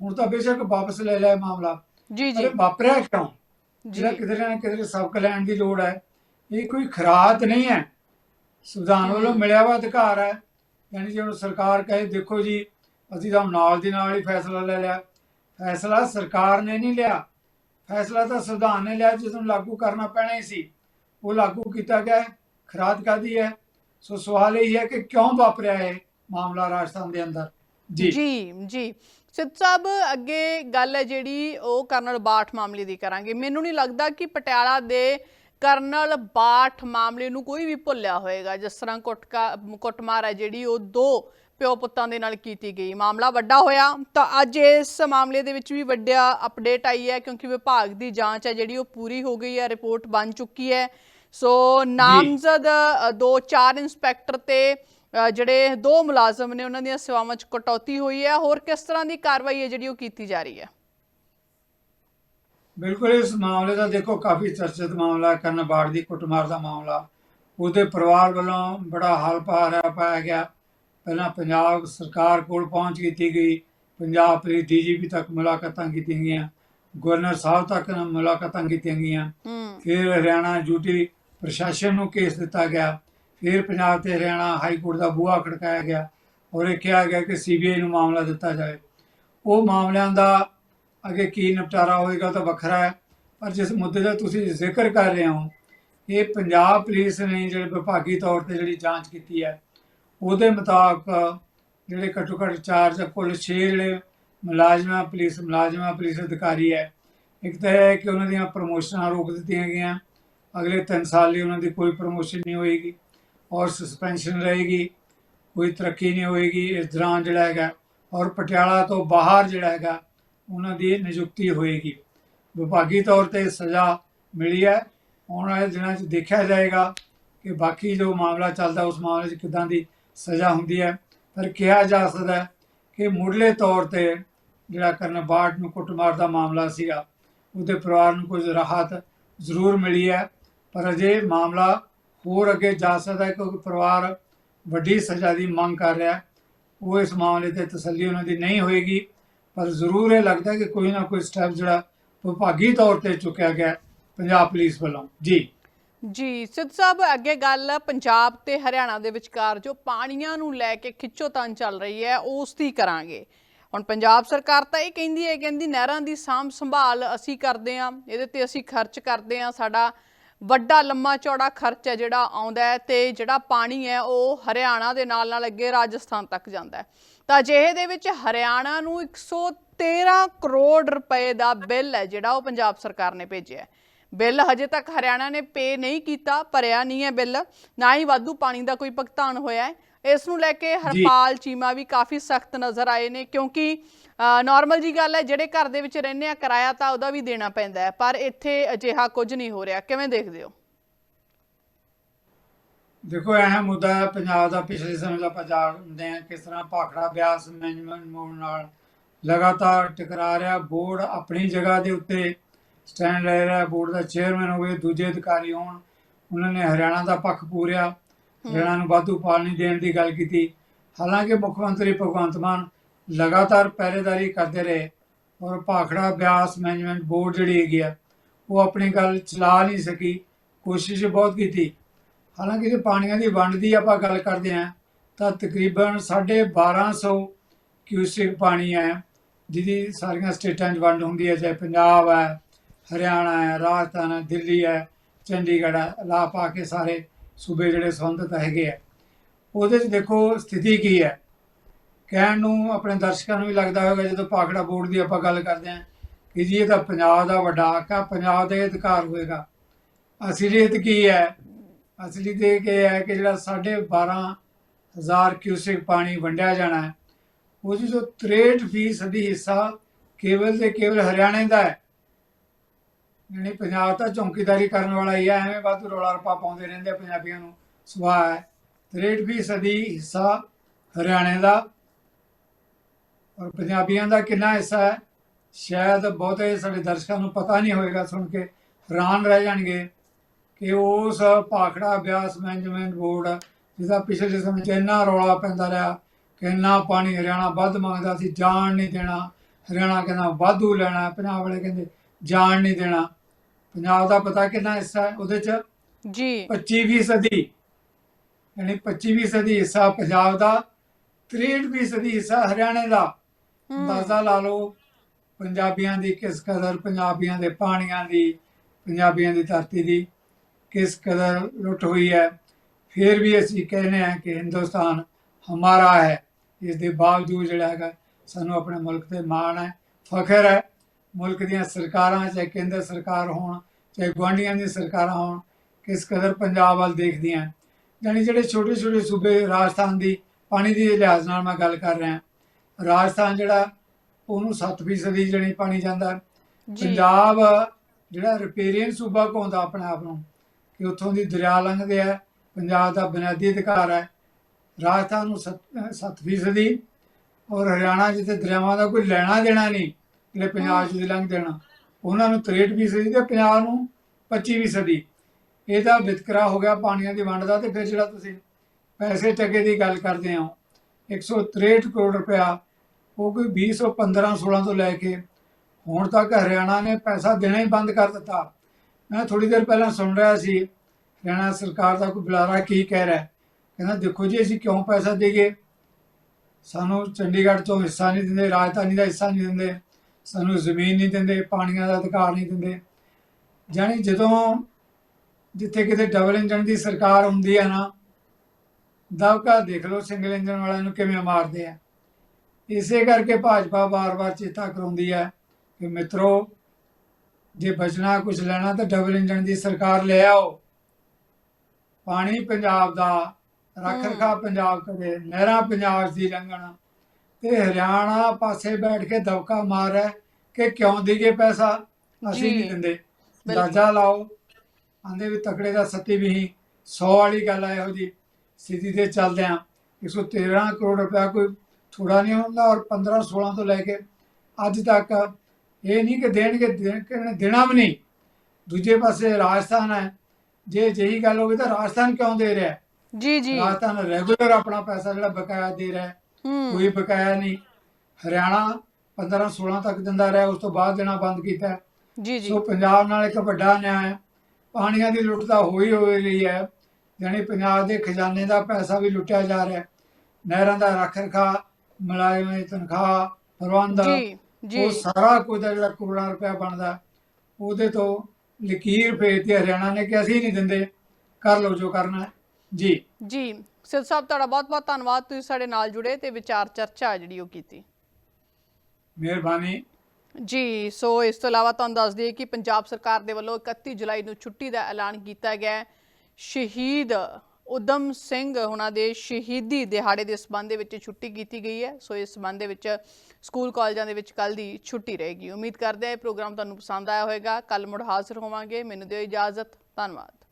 ਹੁਣ ਤਾਂ ਬੇਸ਼ੱਕ ਵਾਪਸ ਲੈ ਲਿਆ ਮਾਮਲਾ। ਜੀ ਜੀ। ਵਾਪਰਿਆ ਕਿਉਂ? ਜਿਹੜਾ ਕਿਧਰੇ ਨਾ ਕਿਧਰੇ ਸਬਕ ਲੈਣ ਦੀ ਲੋੜ ਹੈ। ਇਹ ਕੋਈ ਖਰਾਤ ਨਹੀਂ ਹੈ। ਸੰਵਿਧਾਨ ਵੱਲੋਂ। ਮਿਲਿਆ ਵਾ ਅਧਿਕਾਰ ਹੈ। ਯਾਨੀ ਜੇ ਹੁਣ ਸਰਕਾਰ ਕਹੇ, ਦੇਖੋ ਜੀ, ਅਸੀਂ ਤਾਂ ਨਾਲ ਦੀ ਨਾਲ ਹੀ ਫੈਸਲਾ ਲੈ ਲਿਆ। ਫੈਸਲਾ ਸਰਕਾਰ ਨੇ ਨਹੀਂ ਲਿਆ। ਫੈਸਲਾ ਤਾਂ ਸੰਵਿਧਾਨ ਨੇ ਲਿਆ, ਜਿਸ ਨੂੰ ਲਾਗੂ ਕਰਨਾ ਪੈਣਾ ਹੀ ਸੀ। ਉਹ ਲਾਗੂ ਕੀਤਾ ਗਿਆ ਹੈ। ਕਾਦੀ ਹੈ? ਸੋ ਸਵਾਲ ਇਹ ਹੈ ਕਿ ਕਿਉਂ ਵਾਪਰਿਆ ਇਹ ਮਾਮਲਾ ਰਾਜਸਥਾਨ ਦੇ ਅੰਦਰ? ਜੀ। ਜੀ ਜੀ। ਸਿੱਧ ਸਾਹਿਬ, ਅੱਗੇ ਗੱਲ ਹੈ ਜਿਹੜੀ, ਉਹ ਕਰਨਲ ਬਾਠ ਮਾਮਲੇ ਦੀ ਕਰਾਂਗੇ। ਮੈਨੂੰ ਨਹੀਂ ਲੱਗਦਾ ਕਿ ਪਟਿਆਲਾ ਦੇ ਕਰਨਲ ਬਾਠ ਮਾਮਲੇ ਨੂੰ ਕੋਈ ਵੀ ਭੁੱਲਿਆ ਹੋਏਗਾ, ਜਿਸ ਤਰ੍ਹਾਂ ਕੁੱਟਕਾ, ਕੁੱਟਮਾਰ ਹੈ ਜਿਹੜੀ ਉਹ ਦੋ ਪਿਓ ਪੁੱਤਾਂ ਦੇ ਨਾਲ ਕੀਤੀ ਗਈ। ਮਾਮਲਾ ਵੱਡਾ ਹੋਇਆ, ਤਾਂ ਅੱਜ ਇਸ ਮਾਮਲੇ ਦੇ ਵਿੱਚ ਵੀ ਵੱਡਾ ਅਪਡੇਟ ਆਈ ਹੈ, ਕਿਉਂਕਿ ਵਿਭਾਗ ਦੀ ਜਾਂਚ ਹੈ ਜਿਹੜੀ ਉਹ ਪੂਰੀ ਹੋ ਗਈ ਹੈ, ਰਿਪੋਰਟ ਬਣ ਚੁੱਕੀ ਹੈ। ਸੋ ਨਾਮਜ਼ਦ ਦੋ ਚਾਰ ਇੰਸਪੈਕਟਰ ਤੇ ਜਿਹੜੇ ਦੋ ਮੁਲਾਜ਼ਮ ਨੇ, ਉਹਨਾਂ ਦੀਆਂ ਸੇਵਾਵਾਂ 'ਚ ਕਟੌਤੀ ਹੋਈ ਹੈ। ਹੋਰ ਕਿਸ ਤਰ੍ਹਾਂ ਦੀ ਕਾਰਵਾਈ ਹੈ ਜਿਹੜੀ ਉਹ ਕੀਤੀ ਜਾ ਰਹੀ ਹੈ? ਬਿਲਕੁਲ ਇਸ ਮਾਮਲੇ ਦਾ ਦੇਖੋ ਕਾਫੀ ਚਰਚਿਤ ਮਾਮਲਾ ਹੈ ਕਰਨ ਬਾੜ ਦੀ ਕੁੱਟਮਾਰ ਦਾ ਮਾਮਲਾ। ਉਹਦੇ ਪਰਿਵਾਰ ਵੱਲੋਂ ਬੜਾ ਹਾਲ ਪਹਾਰਾ ਪਾਇਆ ਗਿਆ। ਪਹਿਲਾਂ ਪੰਜਾਬ ਸਰਕਾਰ ਕੋਲ ਪਹੁੰਚ ਕੀਤੀ ਗਈ। ਪੰਜਾਬ ਪੁਲਿਸ ਡੀਜੀਪੀ ਤੱਕ ਮੁਲਾਕਾਤਾਂ ਕੀਤੀਆਂ ਗਈਆਂ। ਗਵਰਨਰ ਸਾਹਿਬ ਤੱਕ ਮੁਲਾਕਾਤਾਂ ਕੀਤੀਆਂ ਗਈਆਂ। ਫਿਰ ਹਰਿਆਣਾ ਯੂਟੀ ਪ੍ਰਸ਼ਾਸਨ ਨੂੰ ਕੇਸ ਦਿੱਤਾ ਗਿਆ। ਫਿਰ ਪੰਜਾਬ ਤੇ ਹਰਿਆਣਾ ਹਾਈ ਕੋਰਟ ਦਾ ਬੂਹਾ ਖੜਕਾਇਆ ਗਿਆ। ਔਰ ਇਹ ਕਿਹਾ ਗਿਆ ਕਿ ਸੀਬੀਆਈ ਨੂੰ ਮਾਮਲਾ ਦਿੱਤਾ ਜਾਏ ਉਹ ਮਾਮਲਿਆਂ ਦਾ ਅੱਗੇ ਕੀ ਨਿਪਟਾਰਾ ਹੋਏਗਾ ਤਾਂ ਵੱਖਰਾ ਹੈ। ਪਰ ਜਿਸ ਮੁੱਦੇ ਦਾ ਤੁਸੀਂ ਜ਼ਿਕਰ ਕਰ ਰਹੇ ਹੋ, ਇਹ ਪੰਜਾਬ ਪੁਲਿਸ ਨੇ ਜਿਹੜੇ ਵਿਭਾਗੀ ਤੌਰ ਤੇ ਜਿਹੜੀ ਜਾਂਚ ਕੀਤੀ ਹੈ, ਉਹਦੇ ਮੁਤਾਬਕ ਜਿਹੜੇ ਘੱਟੋ ਘੱਟ ਚਾਰ ਜਾਂ ਕੁੱਲ 6 ਜਿਹੜੇ ਮੁਲਾਜ਼ਮਾਂ ਪੁਲਿਸ ਮੁਲਾਜ਼ਮਾਂ ਪੁਲਿਸ ਅਧਿਕਾਰੀ ਹੈ, ਇੱਕ ਤਾਂ ਇਹ ਹੈ ਕਿ ਉਹਨਾਂ ਦੀਆਂ ਪ੍ਰਮੋਸ਼ਨਾਂ ਰੋਕ ਦਿੱਤੀਆਂ ਗਈਆਂ। ਅਗਲੇ 3 ਸਾਲ ਲਈ ਉਹਨਾਂ ਦੀ ਕੋਈ ਪ੍ਰਮੋਸ਼ਨ ਨਹੀਂ ਹੋਏਗੀ ਔਰ ਸਸਪੈਂਸ਼ਨ ਰਹੇਗੀ, ਕੋਈ ਤਰੱਕੀ ਨਹੀਂ ਹੋਏਗੀ। ਇਸ ਦੌਰਾਨ ਜਿਹੜਾ ਹੈਗਾ ਔਰ ਪਟਿਆਲਾ ਤੋਂ ਬਾਹਰ ਜਿਹੜਾ ਹੈਗਾ ਉਹਨਾਂ ਦੀ ਨਿਯੁਕਤੀ ਹੋਏਗੀ। ਵਿਭਾਗੀ ਤੌਰ ਤੇ ਸਜ਼ਾ ਮਿਲੀ ਹੈ। ਆਉਣ ਵਾਲੇ ਦਿਨਾਂ 'ਚ ਦੇਖਿਆ ਜਾਏਗਾ ਕਿ ਬਾਕੀ ਜੋ ਮਾਮਲਾ ਚੱਲਦਾ, ਉਸ ਮਾਮਲੇ 'ਚ ਕਿਦਾਂ ਦੀ ਸਜ਼ਾ ਹੁੰਦੀ ਹੈ। ਪਰ ਕਿਹਾ ਜਾ ਸਕਦਾ ਕਿ ਮੁੱਢਲੇ ਤੌਰ ਤੇ ਜਿਹੜਾ ਕਰਨ ਬਾੜ ਨੂੰ ਕੁੱਟਮਾਰ ਦਾ ਮਾਮਲਾ ਸੀਗਾ, ਉਹਦੇ ਪਰਿਵਾਰ ਨੂੰ ਕੁਝ ਰਾਹਤ ਜ਼ਰੂਰ ਮਿਲੀ ਹੈ। ਪਰ ਅਜੇ ਮਾਮਲਾ ਹੋਰ ਅੱਗੇ ਜਾ ਸਕਦਾ ਹੈ ਕਿਉਂਕਿ ਪਰਿਵਾਰ ਵੱਡੀ ਸਜ਼ਾ ਦੀ ਮੰਗ ਕਰ ਰਿਹਾ ਉਹ ਇਸ ਮਾਮਲੇ ਤੇ ਤਸੱਲੀ ਉਹਨਾਂ ਦੀ ਨਹੀਂ ਹੋਏਗੀ। ਪਰ ਜ਼ਰੂਰ ਇਹ ਲੱਗਦਾ ਕਿ ਕੋਈ ਨਾ ਕੋਈ ਸਟੈਪ ਜਿਹੜਾ ਵਿਭਾਗੀ ਤੌਰ ਤੇ ਚੁੱਕਿਆ ਗਿਆ ਪੰਜਾਬ ਪੁਲਿਸ ਵੱਲੋਂ। ਜੀ। ਜੀ, ਸਿੱਧ ਸਾਹਿਬ, ਅੱਗੇ ਗੱਲ ਪੰਜਾਬ ਤੇ ਹਰਿਆਣਾ ਦੇ ਵਿਚਕਾਰ ਜੋ ਪਾਣੀਆਂ ਨੂੰ ਲੈ ਕੇ ਖਿੱਚੋਤਾਣ ਚੱਲ ਰਹੀ ਹੈ, ਉਸ ਦੀ ਕਰਾਂਗੇ। ਹੁਣ ਪੰਜਾਬ ਸਰਕਾਰ ਤਾਂ ਇਹ ਕਹਿੰਦੀ ਹੈ ਕਹਿੰਦੀ ਨਹਿਰਾਂ ਦੀ ਸਾਂਭ ਸੰਭਾਲ ਅਸੀਂ ਕਰਦੇ ਹਾਂ, ਇਹਦੇ ਤੇ ਅਸੀਂ ਖਰਚ ਕਰਦੇ ਹਾਂ, ਸਾਡਾ ਵੱਡਾ ਲੰਮਾ ਚੌੜਾ ਖਰਚ ਹੈ ਜਿਹੜਾ ਆਉਂਦਾ ਹੈ ਤੇ ਜਿਹੜਾ ਪਾਣੀ ਹੈ, ਉਹ ਹਰਿਆਣਾ ਦੇ ਨਾਲ ਨਾਲ ਅੱਗੇ ਰਾਜਸਥਾਨ ਤੱਕ ਜਾਂਦਾ ਹੈ। ਤਾਂ ਅਜਿਹੇ ਦੇ ਵਿੱਚ ਹਰਿਆਣਾ ਨੂੰ 113 ਕਰੋੜ ਰੁਪਏ ਦਾ ਬਿੱਲ ਹੈ ਜਿਹੜਾ ਉਹ ਪੰਜਾਬ ਸਰਕਾਰ ਨੇ ਭੇਜਿਆ ਹੈ। ਬਿੱਲ ਹਜੇ ਤੱਕ ਹਰਿਆਣਾ ਨੇ ਪੇ ਨਹੀਂ ਕੀਤਾ ਭਰਿਆ ਨਹੀਂ ਹੈ ਬਿੱਲ। ਨਾ ਹੀ ਵਾਧੂ ਪਾਣੀ ਦਾ ਕੋਈ ਭੁਗਤਾਨ ਹੋਇਆ ਹੈ। ਇਸ ਨੂੰ ਲੈ ਕੇ ਹਰਪਾਲ ਚੀਮਾ ਵੀ ਕਾਫੀ ਸਖਤ ਨਜ਼ਰ ਆਏ ਨੇ ਕਿਉਂਕਿ ਨਾਰਮਲ ਜੀ ਗੱਲ ਹੈ ਜਿਹੜੇ ਘਰ ਦੇ ਵਿੱਚ ਰਹਿੰਦੇ ਆ ਕਿਰਾਇਆ ਤਾਂ ਉਹਦਾ ਵੀ ਦੇਣਾ ਪੈਂਦਾ ਹੈ ਪਰ ਇੱਥੇ ਅਜਿਹਾ ਕੁਝ ਨਹੀਂ ਹੋ ਰਿਹਾ। ਕਿਵੇਂ ਦੇਖਦੇ ਹੋ? ਦੇਖੋ ਇਹ ਮੁੱਦਾ ਪੰਜਾਬ ਦਾ ਪਿਛਲੇ ਸਮੇਂ ਦਾ ਆਪਾਂ ਜਾਣਦੇ ਹਾਂ ਕਿਸ ਤਰ੍ਹਾਂ ਭਾਖੜਾ ਬਿਆਸ ਮੈਨੇਜਮੈਂਟ ਮੋੜ ਨਾਲ ਲਗਾਤਾਰ ਟਕਰਾ ਰਿਹਾ। ਬੋਰਡ ਆਪਣੀ ਜਗ੍ਹਾ ਦੇ ਉੱਤੇ ਸਟੈਂਡ ਲੈ ਰਿਹਾ। ਬੋਰਡ ਦਾ ਚੇਅਰਮੈਨ ਹੋਵੇ ਦੂਜੇ ਅਧਿਕਾਰੀ ਹੋਣ ਉਹਨਾਂ ਨੇ ਹਰਿਆਣਾ ਦਾ ਪੱਖ ਪੂਰਿਆ। ਹਰਿਆਣਾ ਨੂੰ ਵਾਧੂ ਪਾਣੀ ਦੇਣ ਦੀ ਗੱਲ ਕੀਤੀ। ਹਾਲਾਂਕਿ ਮੁੱਖ ਮੰਤਰੀ ਭਗਵੰਤ ਮਾਨ ਲਗਾਤਾਰ ਪਹਿਰੇਦਾਰੀ ਕਰਦੇ ਰਹੇ ਔਰ ਭਾਖੜਾ ਬਿਆਸ ਮੈਨੇਜਮੈਂਟ ਬੋਰਡ ਜਿਹੜੀ ਹੈਗੀ ਆ ਉਹ ਆਪਣੀ ਗੱਲ ਚਲਾ ਨਹੀਂ ਸਕੀ। ਕੋਸ਼ਿਸ਼ ਬਹੁਤ ਕੀਤੀ। ਹਾਲਾਂਕਿ ਜੇ ਪਾਣੀਆਂ ਦੀ ਵੰਡ ਦੀ ਆਪਾਂ ਗੱਲ ਕਰਦੇ ਹਾਂ, ਤਾਂ ਤਕਰੀਬਨ 1250 ਕਿਊਸਿਕ ਪਾਣੀ ਹੈ, ਜਿਹਦੀ ਸਾਰੀਆਂ ਸਟੇਟਾਂ 'ਚ ਵੰਡ ਹੁੰਦੀ ਹੈ, ਚਾਹੇ ਪੰਜਾਬ ਹੈ, ਹਰਿਆਣਾ ਹੈ, ਰਾਜਸਥਾਨ ਹੈ, ਦਿੱਲੀ ਹੈ, ਚੰਡੀਗੜ੍ਹ ਹੈ, ਲਾ ਪਾ ਕੇ ਸਾਰੇ ਸੂਬੇ ਜਿਹੜੇ ਸੰਬੰਧਿਤ ਹੈਗੇ ਆ। ਉਹਦੇ 'ਚ ਦੇਖੋ ਸਥਿਤੀ ਕੀ ਹੈ। ਕਹਿਣ ਨੂੰ ਆਪਣੇ ਦਰਸ਼ਕਾਂ ਨੂੰ ਵੀ ਲੱਗਦਾ ਹੋਵੇਗਾ, ਜਦੋਂ ਪਾਖੜਾ ਬੋਰਡ ਦੀ ਆਪਾਂ ਗੱਲ ਕਰਦੇ ਹਾਂ, ਕਿ ਜੀ ਇਹ ਤਾਂ ਪੰਜਾਬ ਦਾ ਵੱਡਾ ਹੱਕ ਆ, ਪੰਜਾਬ ਦਾ ਇਹ ਅਧਿਕਾਰ ਹੋਏਗਾ। ਅਸਲੀਅਤ ਕੀ ਹੈ? ਅਸਲੀ ਤੇ ਇਹ ਹੈ ਕਿ ਜਿਹੜਾ 12500 ਕਿਊਸਿਕ ਪਾਣੀ ਵੰਡਿਆ ਜਾਣਾ ਹੈ, ਉਹਦੇ ਜੋ 63% ਦੀ ਹਿੱਸਾ ਕੇਵਲ ਤੇ ਕੇਵਲ ਹਰਿਆਣੇ ਦਾ ਹੈ। ਯਾਨੀ ਪੰਜਾਬ ਤਾਂ ਚੌਂਕੀਦਾਰੀ ਕਰਨ ਵਾਲਾ ਹੀ ਹੈ, ਐਵੇਂ ਵਾਧੂ ਰੌਲਾ ਰੱਪਾ ਪਾਉਂਦੇ ਰਹਿੰਦੇ ਆ ਪੰਜਾਬੀਆਂ ਨੂੰ, ਸੁਭਾਅ ਹੈ। 63% ਦੀ ਹਿੱਸਾ ਹਰਿਆਣੇ ਦਾ। ਔਰ ਪੰਜਾਬੀਆਂ ਦਾ ਕਿੰਨਾ ਹਿੱਸਾ ਹੈ? ਸ਼ਾਇਦ ਬਹੁਤੇ ਸਾਡੇ ਦਰਸ਼ਕਾਂ ਨੂੰ ਪਤਾ ਨਹੀਂ ਹੋਏਗਾ, ਸੁਣ ਕੇ ਹੈਰਾਨ ਰਹਿ ਜਾਣਗੇ। ਕਿ ਉਸ ਭਾਖੜਾ ਅਭਿਆਸ ਮੈਨੇਜਮੈਂਟ ਬੋਰਡ ਜਿਹਦਾ ਪਿਛਲੇ ਸਮੇਂ 'ਚ ਇੰਨਾ ਰੌਲਾ ਪੈਂਦਾ ਰਿਹਾ ਕਿ ਇੰਨਾ ਪਾਣੀ ਹਰਿਆਣਾ ਵੱਧ ਮੰਗਦਾ ਸੀ ਜਾਣ ਨਹੀਂ ਦੇਣਾ। ਹਰਿਆਣਾ ਕਹਿੰਦਾ ਵਾਧੂ ਲੈਣਾ ਪੰਜਾਬ ਵਾਲੇ ਕਹਿੰਦੇ ਜਾਣ ਨਹੀਂ ਦੇਣਾ। ਪੰਜਾਬ ਦਾ ਪਤਾ ਕਿੰਨਾ ਹਿੱਸਾ ਹੈ? ਉਹਦੇ 'ਚ ਜੀ। 25 ਸਦੀ ਯਾਨੀ 25 ਸਦੀ ਹਿੱਸਾ ਪੰਜਾਬ ਦਾ 63 ਸਦੀ ਹਿੱਸਾ ਹਰਿਆਣੇ ਦਾ। ਅੰਦਾਜ਼ਾ ਲਾ ਲਓ ਪੰਜਾਬੀਆਂ ਦੀ ਕਿਸ ਕਦਰ ਪੰਜਾਬੀਆਂ ਦੇ ਪਾਣੀਆਂ ਦੀ ਪੰਜਾਬੀਆਂ ਦੀ ਧਰਤੀ ਦੀ। ਕਿਸ ਕਦਰ ਲੁੱਟ ਹੋਈ ਹੈ। ਫਿਰ ਵੀ ਅਸੀਂ ਕਹਿੰਦੇ ਹਾਂ ਕਿ ਹਿੰਦੁਸਤਾਨ ਹਮਾਰਾ ਹੈ। ਇਸ ਦੇ ਬਾਵਜੂਦ ਜਿਹੜਾ ਹੈਗਾ ਸਾਨੂੰ ਆਪਣੇ ਮੁਲਕ ਤੇ ਮਾਣ ਹੈ ਫਖਰ ਹੈ। ਮੁਲਕ ਦੀਆਂ ਸਰਕਾਰਾਂ ਚਾਹੇ ਕੇਂਦਰ ਸਰਕਾਰ ਹੋਣ ਚਾਹੇ ਗੁਆਂਢੀਆਂ ਦੀਆਂ ਸਰਕਾਰਾਂ ਹੋਣ ਕਿਸ ਕਦਰ ਪੰਜਾਬ ਵੱਲ ਦੇਖਦੀਆਂ। ਯਾਨੀ ਜਿਹੜੇ ਛੋਟੇ ਛੋਟੇ ਸੂਬੇ ਰਾਜਸਥਾਨ ਦੀ ਪਾਣੀ ਦੀ ਲਿਹਾਜ਼ ਨਾਲ ਮੈਂ ਗੱਲ ਕਰ ਰਿਹਾ। ਰਾਜਸਥਾਨ ਜਿਹੜਾ ਉਹਨੂੰ 7% ਦੀ ਜਣੀ ਪਾਣੀ ਜਾਂਦਾ। ਪੰਜਾਬ ਜਿਹੜਾ ਰਿਪੇਰੀਅਨ ਸੂਬਾ ਕਹਾਉਂਦਾ ਆਪਣੇ ਆਪ ਨੂੰ ਕਿ ਉੱਥੋਂ ਦੀ ਦਰਿਆ ਲੰਘਦੇ ਆ ਪੰਜਾਬ ਦਾ ਬੁਨਿਆਦੀ ਅਧਿਕਾਰ ਹੈ ਰਾਜਸਥਾਨ ਨੂੰ 7% ਦੀ ਔਰ ਹਰਿਆਣਾ ਜਿੱਥੇ ਦਰਿਆਵਾਂ ਦਾ ਕੋਈ ਲੈਣਾ ਦੇਣਾ ਨਹੀਂ ਜਿਹੜੇ ਪੰਜਾਬ 'ਚ ਲੰਘ ਦੇਣਾ ਉਹਨਾਂ ਨੂੰ 63% ਦੀ ਤੇ ਪੰਜਾਬ ਨੂੰ 25% ਦੀ ਇਹਦਾ ਵਿਤਕਰਾ ਹੋ ਗਿਆ ਪਾਣੀਆਂ ਦੀ ਵੰਡ ਦਾ ਤੇ ਫਿਰ ਜਿਹੜਾ ਤੁਸੀਂ ਪੈਸੇ ਟਕੇ ਦੀ ਗੱਲ ਕਰਦੇ ਹੋ 163 ਕਰੋੜ ਰੁਪਇਆ ਉਹ ਕੋਈ 2015 16 ਤੋਂ ਲੈ ਕੇ ਹੁਣ ਤੱਕ ਹਰਿਆਣਾ ਨੇ ਪੈਸਾ ਦੇਣਾ ਹੀ ਬੰਦ ਕਰ ਦਿੱਤਾ। ਮੈਂ ਥੋੜੀ ਦੇਰ ਪਹਿਲਾਂ ਸੁਣ ਰਿਹਾ ਸੀ ਹਰਿਆਣਾ ਸਰਕਾਰ ਦਾ ਕੋਈ ਬੁਲਾਰਾ ਕੀ ਕਹਿ ਰਿਹਾ ਕਹਿੰਦਾ, ਦੇਖੋ ਜੀ, ਅਸੀਂ ਕਿਉਂ ਪੈਸਾ ਦੇਈਏ? ਸਾਨੂੰ ਚੰਡੀਗੜ੍ਹ ਤੋਂ ਹਿੱਸਾ ਨਹੀਂ ਦਿੰਦੇ, ਰਾਜਧਾਨੀ ਦਾ ਹਿੱਸਾ ਨਹੀਂ ਦਿੰਦੇ, ਸਾਨੂੰ ਜ਼ਮੀਨ ਨਹੀਂ ਦਿੰਦੇ, ਪਾਣੀਆਂ ਦਾ ਅਧਿਕਾਰ ਨਹੀਂ ਦਿੰਦੇ। ਜਾਣੀ ਜਦੋਂ ਜਿੱਥੇ ਕਿਤੇ ਡਬਲ ਇੰਜਨ ਦੀ ਸਰਕਾਰ ਹੁੰਦੀ ਹੈ ਨਾ, ਦਬਕਾ ਦੇਖ ਲਓ ਸਿੰਗਲ ਇੰਜਨ ਵਾਲਿਆਂ ਨੂੰ ਕਿਵੇਂ ਮਾਰਦੇ ਆ। ਇਸੇ ਕਰਕੇ ਭਾਜਪਾ ਬਾਰ-ਬਾਰ ਚੇਤਾ ਕਰਾਉਂਦੀ ਹੈ ਕਿ ਮਿੱਤਰੋ ਜੇ ਬਚਣਾ ਕੁਝ ਲੈਣਾ ਤਾਂ ਡਬਲ ਇੰਜਨ ਦੀ ਸਰਕਾਰ ਲੈ ਆਓ। ਪਾਣੀ ਪੰਜਾਬ ਦਾ ਰੱਖ। ਰਖਾ ਪੰਜਾਬ ਕਰੇ ਨਹਿਰਾਂ ਪੰਜਾਬ ਦੀ ਲੰਘਣ ਤੇ ਹਰਿਆਣਾ ਪਾਸੇ ਬੈਠ ਕੇ ਦਬਕਾ ਮਾਰ ਹੈ ਕਿ ਕਿਉਂ ਦੇਈਏ ਪੈਸਾ? ਅਸੀਂ। ਨਹੀਂ ਦਿੰਦੇ। ਅੰਦਾਜ਼ਾ ਲਾਓ। ਆਂਦੇ ਵੀ ਤਕੜੇ ਦਾ ਸੱਤੀ ਵੀ 100 ਵਾਲੀ ਗੱਲ ਹੈ ਇਹੋ ਜੀ। ਸਥਿਤੀ ਤੇ ਚੱਲਦੇ ਆ। 113 ਕਰੋੜ ਰੁਪਇਆ ਕੋਈ ਥੋੜਾ ਨਹੀਂ ਹੁੰਦਾ ਔਰ 15 16 ਤੋਂ ਲੈ ਕੇ ਅੱਜ ਤੱਕ ਇਹ ਨਹੀਂ ਕਿ ਦੇਣਗੇ ਦੇਣ- ਵੀ ਨਹੀਂ। ਦੂਜੇ ਪਾਸੇ ਰਾਜਸਥਾਨ ਹੈ। ਜੇ ਜਿਹੀ ਗੱਲ ਹੋਵੇ ਤਾਂ ਰਾਜਸਥਾਨ ਕਿਉਂ ਦੇ ਰਿਹਾ? ਜੀ ਜੀ। ਰਾਜਸਥਾਨ ਰੈਗੂਲਰ ਆਪਣਾ ਪੈਸਾ ਜਿਹੜਾ ਬਕਾਇਆ ਦੇ ਰਿਹਾ ਕੋਈ ਬਕਾਇਆ ਨਹੀਂ। ਹਰਿਆਣਾ 15 16 ਤੱਕ ਦਿੰਦਾ ਰਿਹਾ ਉਸ ਤੋਂ ਬਾਅਦ ਦੇਣਾ ਬੰਦ ਕੀਤਾ। ਜੀ ਜੀ। ਸੋ ਪੰਜਾਬ ਨਾਲ ਇੱਕ ਵੱਡਾ ਨਿਆਂ ਹੈ। ਪਾਣੀਆਂ ਦੀ ਲੁੱਟ ਤਾਂ ਹੋਈ ਹੋਈ ਰਹੀ ਹੈ। ਜਾਣੀ ਪੰਜਾਬ ਦੇ ਖਜ਼ਾਨੇ ਦਾ ਪੈਸਾ ਵੀ ਲੁੱਟਿਆ ਜਾ ਰਿਹਾ ਨਹਿਰਾਂ ਦਾ ਰੱਖ ਰਖਾ ਮੁਲਾਜ਼ਮਾਂ ਦੀ ਤਨਖਾਹ ਪ੍ਰਬੰਧ। ਜੀ। ਉਹ ਸਾਰਾ ਕੁਝ ਦਾ ਜਿਹੜਾ ਕਰੋੜਾਂ ਰੁਪਇਆ ਬਣਦਾ ਉਹਦੇ ਤੋਂ ਲਕੀਰ ਫੇਰਤੀ ਹਰਿਆਣਾ ਨੇ ਕਿ ਅਸੀਂ ਨਹੀਂ ਦਿੰਦੇ ਕਰ ਲਓ ਜੋ ਕਰਨਾ ਹੈ। ਜੀ। ਜੀ ਸਿੱਧ ਸਾਹਿਬ ਤੁਹਾਡਾ ਬਹੁਤ ਬਹੁਤ ਧੰਨਵਾਦ ਤੁਸੀਂ ਸਾਡੇ ਨਾਲ ਜੁੜੇ ਤੇ ਵਿਚਾਰ ਚਰਚਾ ਜਿਹੜੀ ਉਹ ਕੀਤੀ। ਮਿਹਰਬਾਨੀ। ਜੀ ਸੋ ਇਸ ਤੋਂ ਇਲਾਵਾ ਤੁਹਾਨੂੰ ਦੱਸ ਦਈਏ ਕਿ ਪੰਜਾਬ ਸਰਕਾਰ ਦੇ ਵੱਲੋਂ 31 ਜੁਲਾਈ ਨੂੰ ਛੁੱਟੀ ਦਾ ਐਲਾਨ ਕੀਤਾ ਗਿਆ ਹੈ। ਸ਼ਹੀਦ ਉਦਮ ਸਿੰਘ ਉਹਨਾਂ ਦੇ ਸ਼ਹੀਦੀ ਦਿਹਾੜੇ ਦੇ ਸਬੰਧ ਦੇ ਵਿੱਚ ਛੁੱਟੀ ਕੀਤੀ ਗਈ ਹੈ। ਸੋ ਇਸ ਸਬੰਧ ਦੇ ਵਿੱਚ ਸਕੂਲ ਕਾਲਜਾਂ ਦੇ ਵਿੱਚ ਕੱਲ ਦੀ ਛੁੱਟੀ ਰਹੇਗੀ। ਉਮੀਦ ਕਰਦੇ ਹਾਂ ਇਹ ਪ੍ਰੋਗਰਾਮ ਤੁਹਾਨੂੰ ਪਸੰਦ ਆਇਆ ਹੋਵੇਗਾ। ਕੱਲ ਮੁੜ ਹਾਜ਼ਰ ਹੋਵਾਂਗੇ। ਮੈਨੂੰ ਦਿਓ ਇਜਾਜ਼ਤ। ਧੰਨਵਾਦ।